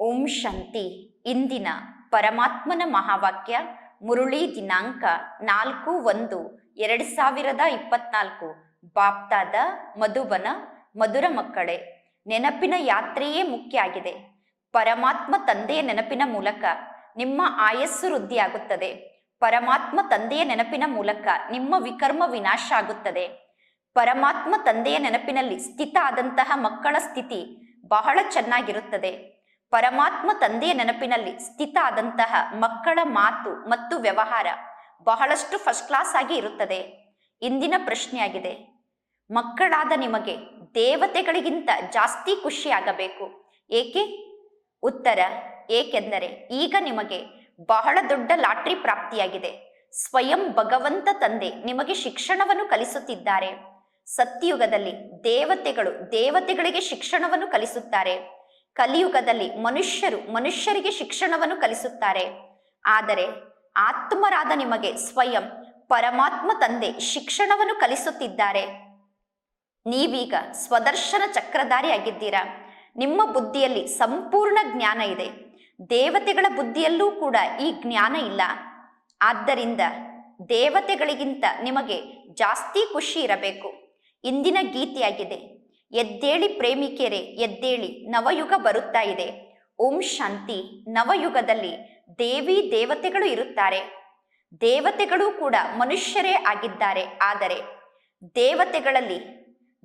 ಓಂ ಶಾಂತಿ. ಇಂದಿನ ಪರಮಾತ್ಮನ ಮಹಾವಾಕ್ಯ ಮುರುಳಿ ದಿನಾಂಕ ನಾಲ್ಕು ಒಂದು ಎರಡು ಸಾವಿರದ ಇಪ್ಪತ್ನಾಲ್ಕು. ಬಾಪ್ತಾದ, ಮಧುಬನ, ಮಧುರ ಮಕ್ಕಳೇ, ನೆನಪಿನ ಯಾತ್ರೆಯೇ ಮುಖ್ಯ ಆಗಿದೆ. ಪರಮಾತ್ಮ ತಂದೆಯ ನೆನಪಿನ ಮೂಲಕ ನಿಮ್ಮ ಆಯಸ್ಸು ವೃದ್ಧಿಯಾಗುತ್ತದೆ. ಪರಮಾತ್ಮ ತಂದೆಯ ನೆನಪಿನ ಮೂಲಕ ನಿಮ್ಮ ವಿಕರ್ಮ ವಿನಾಶ ಆಗುತ್ತದೆ. ಪರಮಾತ್ಮ ತಂದೆಯ ನೆನಪಿನಲ್ಲಿ ಸ್ಥಿತ ಆದಂತಹ ಮಕ್ಕಳ ಸ್ಥಿತಿ ಬಹಳ ಚೆನ್ನಾಗಿರುತ್ತದೆ. ಪರಮಾತ್ಮ ತಂದೆಯ ನೆನಪಿನಲ್ಲಿ ಸ್ಥಿತ ಆದಂತಹ ಮಕ್ಕಳ ಮಾತು ಮತ್ತು ವ್ಯವಹಾರ ಬಹಳಷ್ಟು ಫಸ್ಟ್ ಕ್ಲಾಸ್ ಆಗಿ ಇರುತ್ತದೆ. ಇಂದಿನ ಪ್ರಶ್ನೆಯಾಗಿದೆ. ಮಕ್ಕಳಾದ ನಿಮಗೆ ದೇವತೆಗಳಿಗಿಂತ ಜಾಸ್ತಿ ಖುಷಿಯಾಗಬೇಕು. ಏಕೆ? ಉತ್ತರ, ಏಕೆಂದರೆ ಈಗ ನಿಮಗೆ ಬಹಳ ದೊಡ್ಡ ಲಾಟ್ರಿ ಪ್ರಾಪ್ತಿಯಾಗಿದೆ. ಸ್ವಯಂ ಭಗವಂತ ತಂದೆ ನಿಮಗೆ ಶಿಕ್ಷಣವನ್ನು ಕಲಿಸುತ್ತಿದ್ದಾರೆ. ಸತ್ಯಯುಗದಲ್ಲಿ ದೇವತೆಗಳು ದೇವತೆಗಳಿಗೆ ಶಿಕ್ಷಣವನ್ನು ಕಲಿಸುತ್ತಾರೆ. ಕಲಿಯುಗದಲ್ಲಿ ಮನುಷ್ಯರು ಮನುಷ್ಯರಿಗೆ ಶಿಕ್ಷಣವನ್ನು ಕಲಿಸುತ್ತಾರೆ. ಆದರೆ ಆತ್ಮರಾದ ನಿಮಗೆ ಸ್ವಯಂ ಪರಮಾತ್ಮ ತಂದೆ ಶಿಕ್ಷಣವನ್ನು ಕಲಿಸುತ್ತಿದ್ದಾರೆ. ನೀವೀಗ ಸ್ವದರ್ಶನ ಚಕ್ರಧಾರಿ ಆಗಿದ್ದೀರಾ? ನಿಮ್ಮ ಬುದ್ಧಿಯಲ್ಲಿ ಸಂಪೂರ್ಣ ಜ್ಞಾನ ಇದೆ. ದೇವತೆಗಳ ಬುದ್ಧಿಯಲ್ಲೂ ಕೂಡ ಈ ಜ್ಞಾನ ಇಲ್ಲ. ಆದ್ದರಿಂದ ದೇವತೆಗಳಿಗಿಂತ ನಿಮಗೆ ಜಾಸ್ತಿ ಖುಷಿ ಇರಬೇಕು. ಇಂದಿನ ಗೀತೆಯಾಗಿದೆ. ಎದ್ದೇಳಿ ಪ್ರೇಮಿಕೆರೆ, ಎದ್ದೇಳಿ ನವಯುಗ ಬರುತ್ತಾ ಇದೆ. ಓಂ ಶಾಂತಿ, ನವಯುಗದಲ್ಲಿ ದೇವಿ ದೇವತೆಗಳು ಇರುತ್ತಾರೆ. ದೇವತೆಗಳು ಕೂಡ ಮನುಷ್ಯರೇ ಆಗಿದ್ದಾರೆ. ಆದರೆ ದೇವತೆಗಳಲ್ಲಿ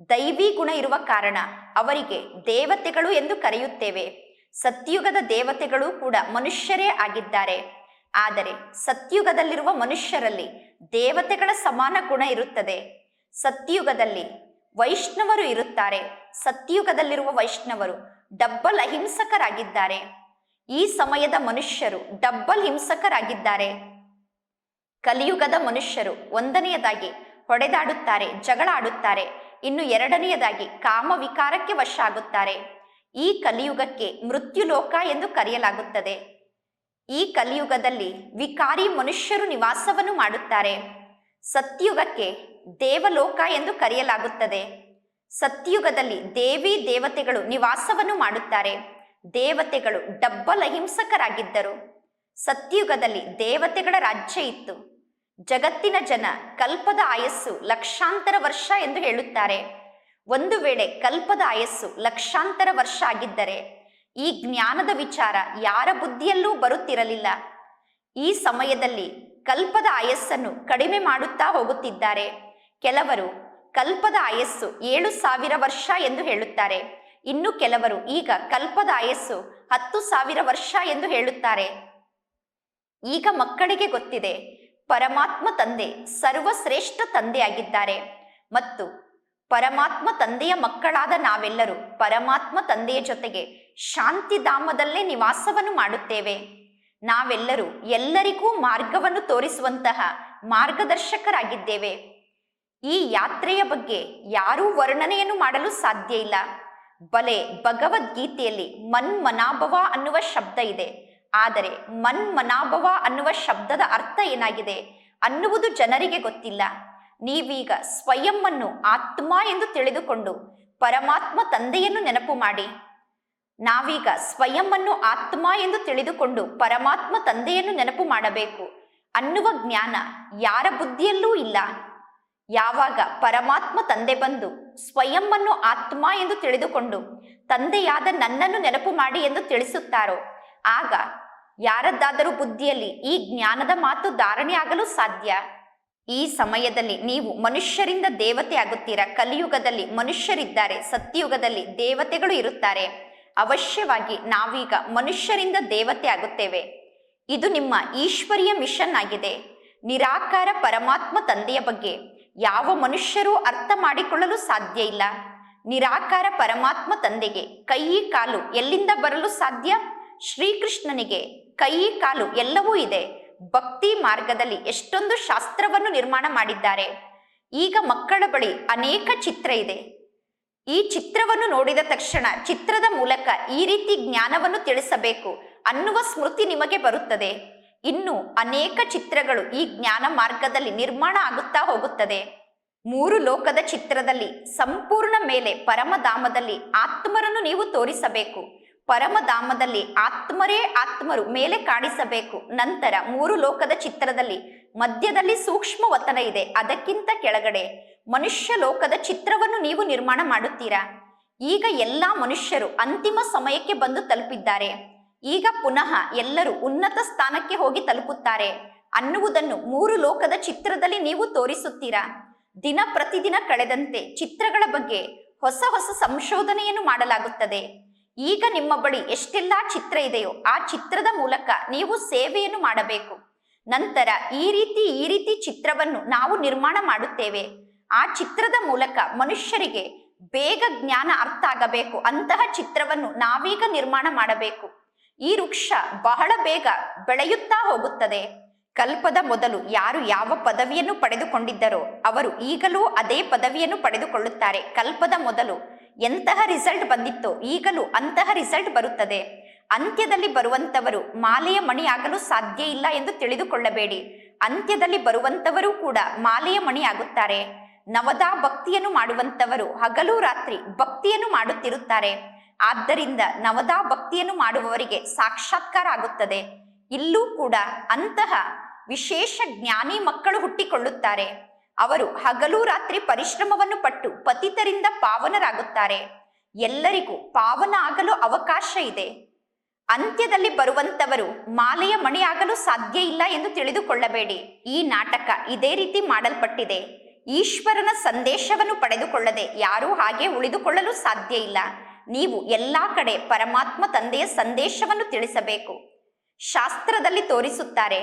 ದೈವಿ ಗುಣ ಇರುವ ಕಾರಣ ಅವರಿಗೆ ದೇವತೆಗಳು ಎಂದು ಕರೆಯುತ್ತೇವೆ. ಸತ್ಯುಗದ ದೇವತೆಗಳು ಕೂಡ ಮನುಷ್ಯರೇ ಆಗಿದ್ದಾರೆ. ಆದರೆ ಸತ್ಯುಗದಲ್ಲಿರುವ ಮನುಷ್ಯರಲ್ಲಿ ದೇವತೆಗಳ ಸಮಾನ ಗುಣ ಇರುತ್ತದೆ. ಸತ್ಯುಗದಲ್ಲಿ ವೈಷ್ಣವರು ಇರುತ್ತಾರೆ. ಸತ್ಯುಗದಲ್ಲಿರುವ ವೈಷ್ಣವರು ಡಬ್ಬಲ್ ಅಹಿಂಸಕರಾಗಿದ್ದಾರೆ. ಈ ಸಮಯದ ಮನುಷ್ಯರು ಡಬ್ಬಲ್ ಹಿಂಸಕರಾಗಿದ್ದಾರೆ. ಕಲಿಯುಗದ ಮನುಷ್ಯರು ಒಂದನೆಯದಾಗಿ ಹೊಡೆದಾಡುತ್ತಾರೆ ಜಗಳ ಆಡುತ್ತಾರೆ ಇನ್ನು ಎರಡನೆಯದಾಗಿ ಕಾಮ ವಿಕಾರಕ್ಕೆ ವಶ ಆಗುತ್ತಾರೆ ಈ ಕಲಿಯುಗಕ್ಕೆ ಮೃತ್ಯುಲೋಕ ಎಂದು ಕರೆಯಲಾಗುತ್ತದೆ. ಈ ಕಲಿಯುಗದಲ್ಲಿ ವಿಕಾರಿ ಮನುಷ್ಯರು ನಿವಾಸವನ್ನು ಮಾಡುತ್ತಾರೆ. ಸತ್ಯುಗಕ್ಕೆ ದೇವಲೋಕ ಎಂದು ಕರೆಯಲಾಗುತ್ತದೆ. ಸತ್ಯುಗದಲ್ಲಿ ದೇವಿ ದೇವತೆಗಳು ನಿವಾಸವನ್ನು ಮಾಡುತ್ತಾರೆ. ದೇವತೆಗಳು ಡಬ್ಬಲ ಹಿಂಸಕರಾಗಿದ್ದರು. ಸತ್ಯುಗದಲ್ಲಿ ದೇವತೆಗಳ ರಾಜ್ಯ ಇತ್ತು. ಜಗತ್ತಿನ ಜನ ಕಲ್ಪದ ಆಯಸ್ಸು ಲಕ್ಷಾಂತರ ವರ್ಷ ಎಂದು ಹೇಳುತ್ತಾರೆ. ಒಂದು ವೇಳೆ ಕಲ್ಪದ ಆಯಸ್ಸು ಲಕ್ಷಾಂತರ ವರ್ಷ ಆಗಿದ್ದರೆ ಈ ಜ್ಞಾನದ ವಿಚಾರ ಯಾರ ಬುದ್ಧಿಯಲ್ಲೂ ಬರುತ್ತಿರಲಿಲ್ಲ. ಈ ಸಮಯದಲ್ಲಿ ಕಲ್ಪದ ಆಯಸ್ಸನ್ನು ಕಡಿಮೆ ಮಾಡುತ್ತಾ ಹೋಗುತ್ತಿದ್ದಾರೆ. ಕೆಲವರು, ಕಲ್ಪದ ಆಯಸ್ಸು ಏಳು ಸಾವಿರ ವರ್ಷ ಎಂದು ಹೇಳುತ್ತಾರೆ. ಇನ್ನು ಕೆಲವರು ಈಗ ಕಲ್ಪದ ಆಯಸ್ಸು ಹತ್ತು ಸಾವಿರ ವರ್ಷ ಎಂದು ಹೇಳುತ್ತಾರೆ. ಈಗ ಮಕ್ಕಳಿಗೆ ಗೊತ್ತಿದೆ, ಪರಮಾತ್ಮ ತಂದೆ ಸರ್ವಶ್ರೇಷ್ಠ ತಂದೆಯಾಗಿದ್ದಾರೆ. ಮತ್ತು ಪರಮಾತ್ಮ ತಂದೆಯ ಮಕ್ಕಳಾದ ನಾವೆಲ್ಲರೂ ಪರಮಾತ್ಮ ತಂದೆಯ ಜೊತೆಗೆ ಶಾಂತಿಧಾಮದಲ್ಲೇ ನಿವಾಸವನ್ನು ಮಾಡುತ್ತೇವೆ. ನಾವೆಲ್ಲರೂ ಎಲ್ಲರಿಗೂ ಮಾರ್ಗವನ್ನು ತೋರಿಸುವಂತಹ ಮಾರ್ಗದರ್ಶಕರಾಗಿದ್ದೇವೆ. ಈ ಯಾತ್ರೆಯ ಬಗ್ಗೆ ಯಾರೂ ವರ್ಣನೆಯನ್ನು ಮಾಡಲು ಸಾಧ್ಯ ಇಲ್ಲ. ಬಲೆ ಭಗವದ್ಗೀತೆಯಲ್ಲಿ ಮನ್ಮನಾಭವ ಅನ್ನುವ ಶಬ್ದ ಇದೆ. ಆದರೆ ಮನ್ಮನಾಭವ ಅನ್ನುವ ಶಬ್ದದ ಅರ್ಥ ಏನಾಗಿದೆ ಅನ್ನುವುದು ಜನರಿಗೆ ಗೊತ್ತಿಲ್ಲ. ನೀವೀಗ ಸ್ವಯಂ ಅನ್ನು ಆತ್ಮ ಎಂದು ತಿಳಿದುಕೊಂಡು ಪರಮಾತ್ಮ ತಂದೆಯನ್ನು ನೆನಪು ಮಾಡಿ. ನಾವೀಗ ಸ್ವಯಂವನ್ನು ಆತ್ಮ ಎಂದು ತಿಳಿದುಕೊಂಡು ಪರಮಾತ್ಮ ತಂದೆಯನ್ನು ನೆನಪು ಮಾಡಬೇಕು. ಅನ್ನುವ ಜ್ಞಾನ ಯಾರ ಬುದ್ಧಿಯಲ್ಲೂ ಇಲ್ಲ. ಯಾವಾಗ ಪರಮಾತ್ಮ ತಂದೆ ಬಂದು ಸ್ವಯಂವನ್ನು ಆತ್ಮ ಎಂದು ತಿಳಿದುಕೊಂಡು ತಂದೆಯಾದ ನನ್ನನ್ನು ನೆನಪು ಮಾಡಿ ಎಂದು ತಿಳಿಸುತ್ತಾರೋ? ಆಗ ಯಾರದ್ದಾದರೂ ಬುದ್ಧಿಯಲ್ಲಿ ಈ ಜ್ಞಾನದ ಮಾತು ಧಾರಣೆಯಾಗಲು ಸಾಧ್ಯ? ಈ ಸಮಯದಲ್ಲಿ ನೀವು ಮನುಷ್ಯರಿಂದ ದೇವತೆ ಆಗುತ್ತೀರಾ? ಕಲಿಯುಗದಲ್ಲಿ ಮನುಷ್ಯರಿದ್ದಾರೆ, ಸತ್ಯಯುಗದಲ್ಲಿ ದೇವತೆಗಳು ಇರುತ್ತಾರೆ. ಅವಶ್ಯವಾಗಿ ನಾವೀಗ ಮನುಷ್ಯರಿಂದ ದೇವತೆ ಆಗುತ್ತೇವೆ. ಇದು ನಿಮ್ಮ ಈಶ್ವರಿಯ ಮಿಷನ್ ಆಗಿದೆ. ನಿರಾಕಾರ ಪರಮಾತ್ಮ ತಂದೆಯ ಬಗ್ಗೆ ಯಾವ ಮನುಷ್ಯರೂ ಅರ್ಥ ಮಾಡಿಕೊಳ್ಳಲು ಸಾಧ್ಯ ಇಲ್ಲ. ನಿರಾಕಾರ ಪರಮಾತ್ಮ ತಂದೆಗೆ ಕೈ, ಕಾಲು ಎಲ್ಲಿಂದ ಬರಲು ಸಾಧ್ಯ? ಶ್ರೀಕೃಷ್ಣನಿಗೆ ಕೈ, ಕಾಲು ಎಲ್ಲವೂ ಇದೆ. ಭಕ್ತಿ ಮಾರ್ಗದಲ್ಲಿ ಎಷ್ಟೊಂದು ಶಾಸ್ತ್ರವನ್ನು ನಿರ್ಮಾಣ ಮಾಡಿದ್ದಾರೆ. ಈಗ ಮಕ್ಕಳ ಬಳಿ ಅನೇಕ ಚಿತ್ರ ಇದೆ. ಈ ಚಿತ್ರವನ್ನು ನೋಡಿದ ತಕ್ಷಣ ಚಿತ್ರದ ಮೂಲಕ ಈ ರೀತಿ ಜ್ಞಾನವನ್ನು ತಿಳಿಸಬೇಕು ಅನ್ನುವ ಸ್ಮೃತಿ ನಿಮಗೆ ಬರುತ್ತದೆ. ಇನ್ನು ಅನೇಕ ಚಿತ್ರಗಳು ಈ ಜ್ಞಾನ ಮಾರ್ಗದಲ್ಲಿ ನಿರ್ಮಾಣ ಆಗುತ್ತಾ ಹೋಗುತ್ತದೆ. ಮೂರು ಲೋಕದ ಚಿತ್ರದಲ್ಲಿ ಸಂಪೂರ್ಣ ಮೇಲೆ ಪರಮಧಾಮದಲ್ಲಿ ಆತ್ಮರನ್ನು ನೀವು ತೋರಿಸಬೇಕು. ಪರಮಧಾಮದಲ್ಲಿ ಆತ್ಮರೇ ಆತ್ಮರು ಮೇಲೆ ಕಾಣಿಸಬೇಕು. ನಂತರ ಮೂರು ಲೋಕದ ಚಿತ್ರದಲ್ಲಿ ಮಧ್ಯದಲ್ಲಿ ಸೂಕ್ಷ್ಮ ಒತ್ತಡ ಇದೆ. ಅದಕ್ಕಿಂತ ಕೆಳಗಡೆ ಮನುಷ್ಯ ಲೋಕದ ಚಿತ್ರವನ್ನು ನೀವು ನಿರ್ಮಾಣ ಮಾಡುತ್ತೀರಾ? ಈಗ ಎಲ್ಲಾ ಮನುಷ್ಯರು ಅಂತಿಮ ಸಮಯಕ್ಕೆ ಬಂದು ತಲುಪಿದ್ದಾರೆ. ಈಗ ಪುನಃ ಎಲ್ಲರೂ ಉನ್ನತ ಸ್ಥಾನಕ್ಕೆ ಹೋಗಿ ತಲುಪುತ್ತಾರೆ. ಅನ್ನುವುದನ್ನು ಮೂರು ಲೋಕದ ಚಿತ್ರದಲ್ಲಿ ನೀವು ತೋರಿಸುತ್ತೀರಾ? ದಿನ ಪ್ರತಿದಿನ ಕಳೆದಂತೆ ಚಿತ್ರಗಳ ಬಗ್ಗೆ ಹೊಸ ಹೊಸ ಸಂಶೋಧನೆಯನ್ನು ಮಾಡಲಾಗುತ್ತದೆ. ಈಗ ನಿಮ್ಮ ಬಳಿ ಎಷ್ಟೆಲ್ಲಾ ಚಿತ್ರ ಇದೆಯೋ ಆ ಚಿತ್ರದ ಮೂಲಕ ನೀವು ಸೇವೆಯನ್ನು ಮಾಡಬೇಕು. ನಂತರ ಈ ರೀತಿ ಈ ರೀತಿ ಚಿತ್ರವನ್ನು ನಾವು ನಿರ್ಮಾಣ ಮಾಡುತ್ತೇವೆ. ಆ ಚಿತ್ರದ ಮೂಲಕ ಮನುಷ್ಯರಿಗೆ ಬೇಗ ಜ್ಞಾನ ಅರ್ಥ ಆಗಬೇಕು ಅಂತಹ ಚಿತ್ರವನ್ನು ನಾವೀಗ ನಿರ್ಮಾಣ ಮಾಡಬೇಕು. ಈ ವೃಕ್ಷ ಬಹಳ ಬೇಗ ಬೆಳೆಯುತ್ತಾ ಹೋಗುತ್ತದೆ. ಕಲ್ಪದ ಮೊದಲು ಯಾರು ಯಾವ ಪದವಿಯನ್ನು ಪಡೆದುಕೊಂಡಿದ್ದರೋ ಅವರು ಈಗಲೂ ಅದೇ ಪದವಿಯನ್ನು ಪಡೆದುಕೊಳ್ಳುತ್ತಾರೆ. ಕಲ್ಪದ ಮೊದಲು ಎಂತಹ ರಿಸಲ್ಟ್ ಬಂದಿತ್ತೋ ಈಗಲೂ ಅಂತಹ ರಿಸಲ್ಟ್ ಬರುತ್ತದೆ. ಅಂತ್ಯದಲ್ಲಿ ಬರುವಂತವರು ಮಾಲೆಯ ಮಣಿಯಾಗಲು ಸಾಧ್ಯ ಇಲ್ಲ ಎಂದು ತಿಳಿದುಕೊಳ್ಳಬೇಡಿ. ಅಂತ್ಯದಲ್ಲಿ ಬರುವಂತವರು ಕೂಡ ಮಾಲೆಯ ಮಣಿಯಾಗುತ್ತಾರೆ. ನವದಾ ಭಕ್ತಿಯನ್ನು ಮಾಡುವಂತವರು ಹಗಲು ರಾತ್ರಿ ಭಕ್ತಿಯನ್ನು ಮಾಡುತ್ತಿರುತ್ತಾರೆ. ಆದ್ದರಿಂದ ನವದಾ ಭಕ್ತಿಯನ್ನು ಮಾಡುವವರಿಗೆ ಸಾಕ್ಷಾತ್ಕಾರ ಆಗುತ್ತದೆ. ಇಲ್ಲೂ ಕೂಡ ಅಂತಹ ವಿಶೇಷ ಜ್ಞಾನಿ ಮಕ್ಕಳು ಹುಟ್ಟಿಕೊಳ್ಳುತ್ತಾರೆ. ಅವರು ಹಗಲು ರಾತ್ರಿ ಪರಿಶ್ರಮವನ್ನು ಪಟ್ಟು ಪತಿತರಿಂದ ಪಾವನರಾಗುತ್ತಾರೆ. ಎಲ್ಲರಿಗೂ ಪಾವನ ಆಗಲು ಅವಕಾಶ ಇದೆ. ಅಂತ್ಯದಲ್ಲಿ ಬರುವಂತವರು ಮಾಲೆಯ ಮಣಿಯಾಗಲು ಸಾಧ್ಯ ಇಲ್ಲ ಎಂದು ತಿಳಿದುಕೊಳ್ಳಬೇಡಿ. ಈ ನಾಟಕ ಇದೇ ರೀತಿ ಮಾಡಲ್ಪಟ್ಟಿದೆ. ಈಶ್ವರನ ಸಂದೇಶವನ್ನು ಪಡೆದುಕೊಳ್ಳದೆ ಯಾರೂ ಹಾಗೆ ಉಳಿದುಕೊಳ್ಳಲು ಸಾಧ್ಯ ಇಲ್ಲ. ನೀವು ಎಲ್ಲಾ ಕಡೆ ಪರಮಾತ್ಮ ತಂದೆಯ ಸಂದೇಶವನ್ನು ತಿಳಿಸಬೇಕು. ಶಾಸ್ತ್ರದಲ್ಲಿ ತೋರಿಸುತ್ತಾರೆ,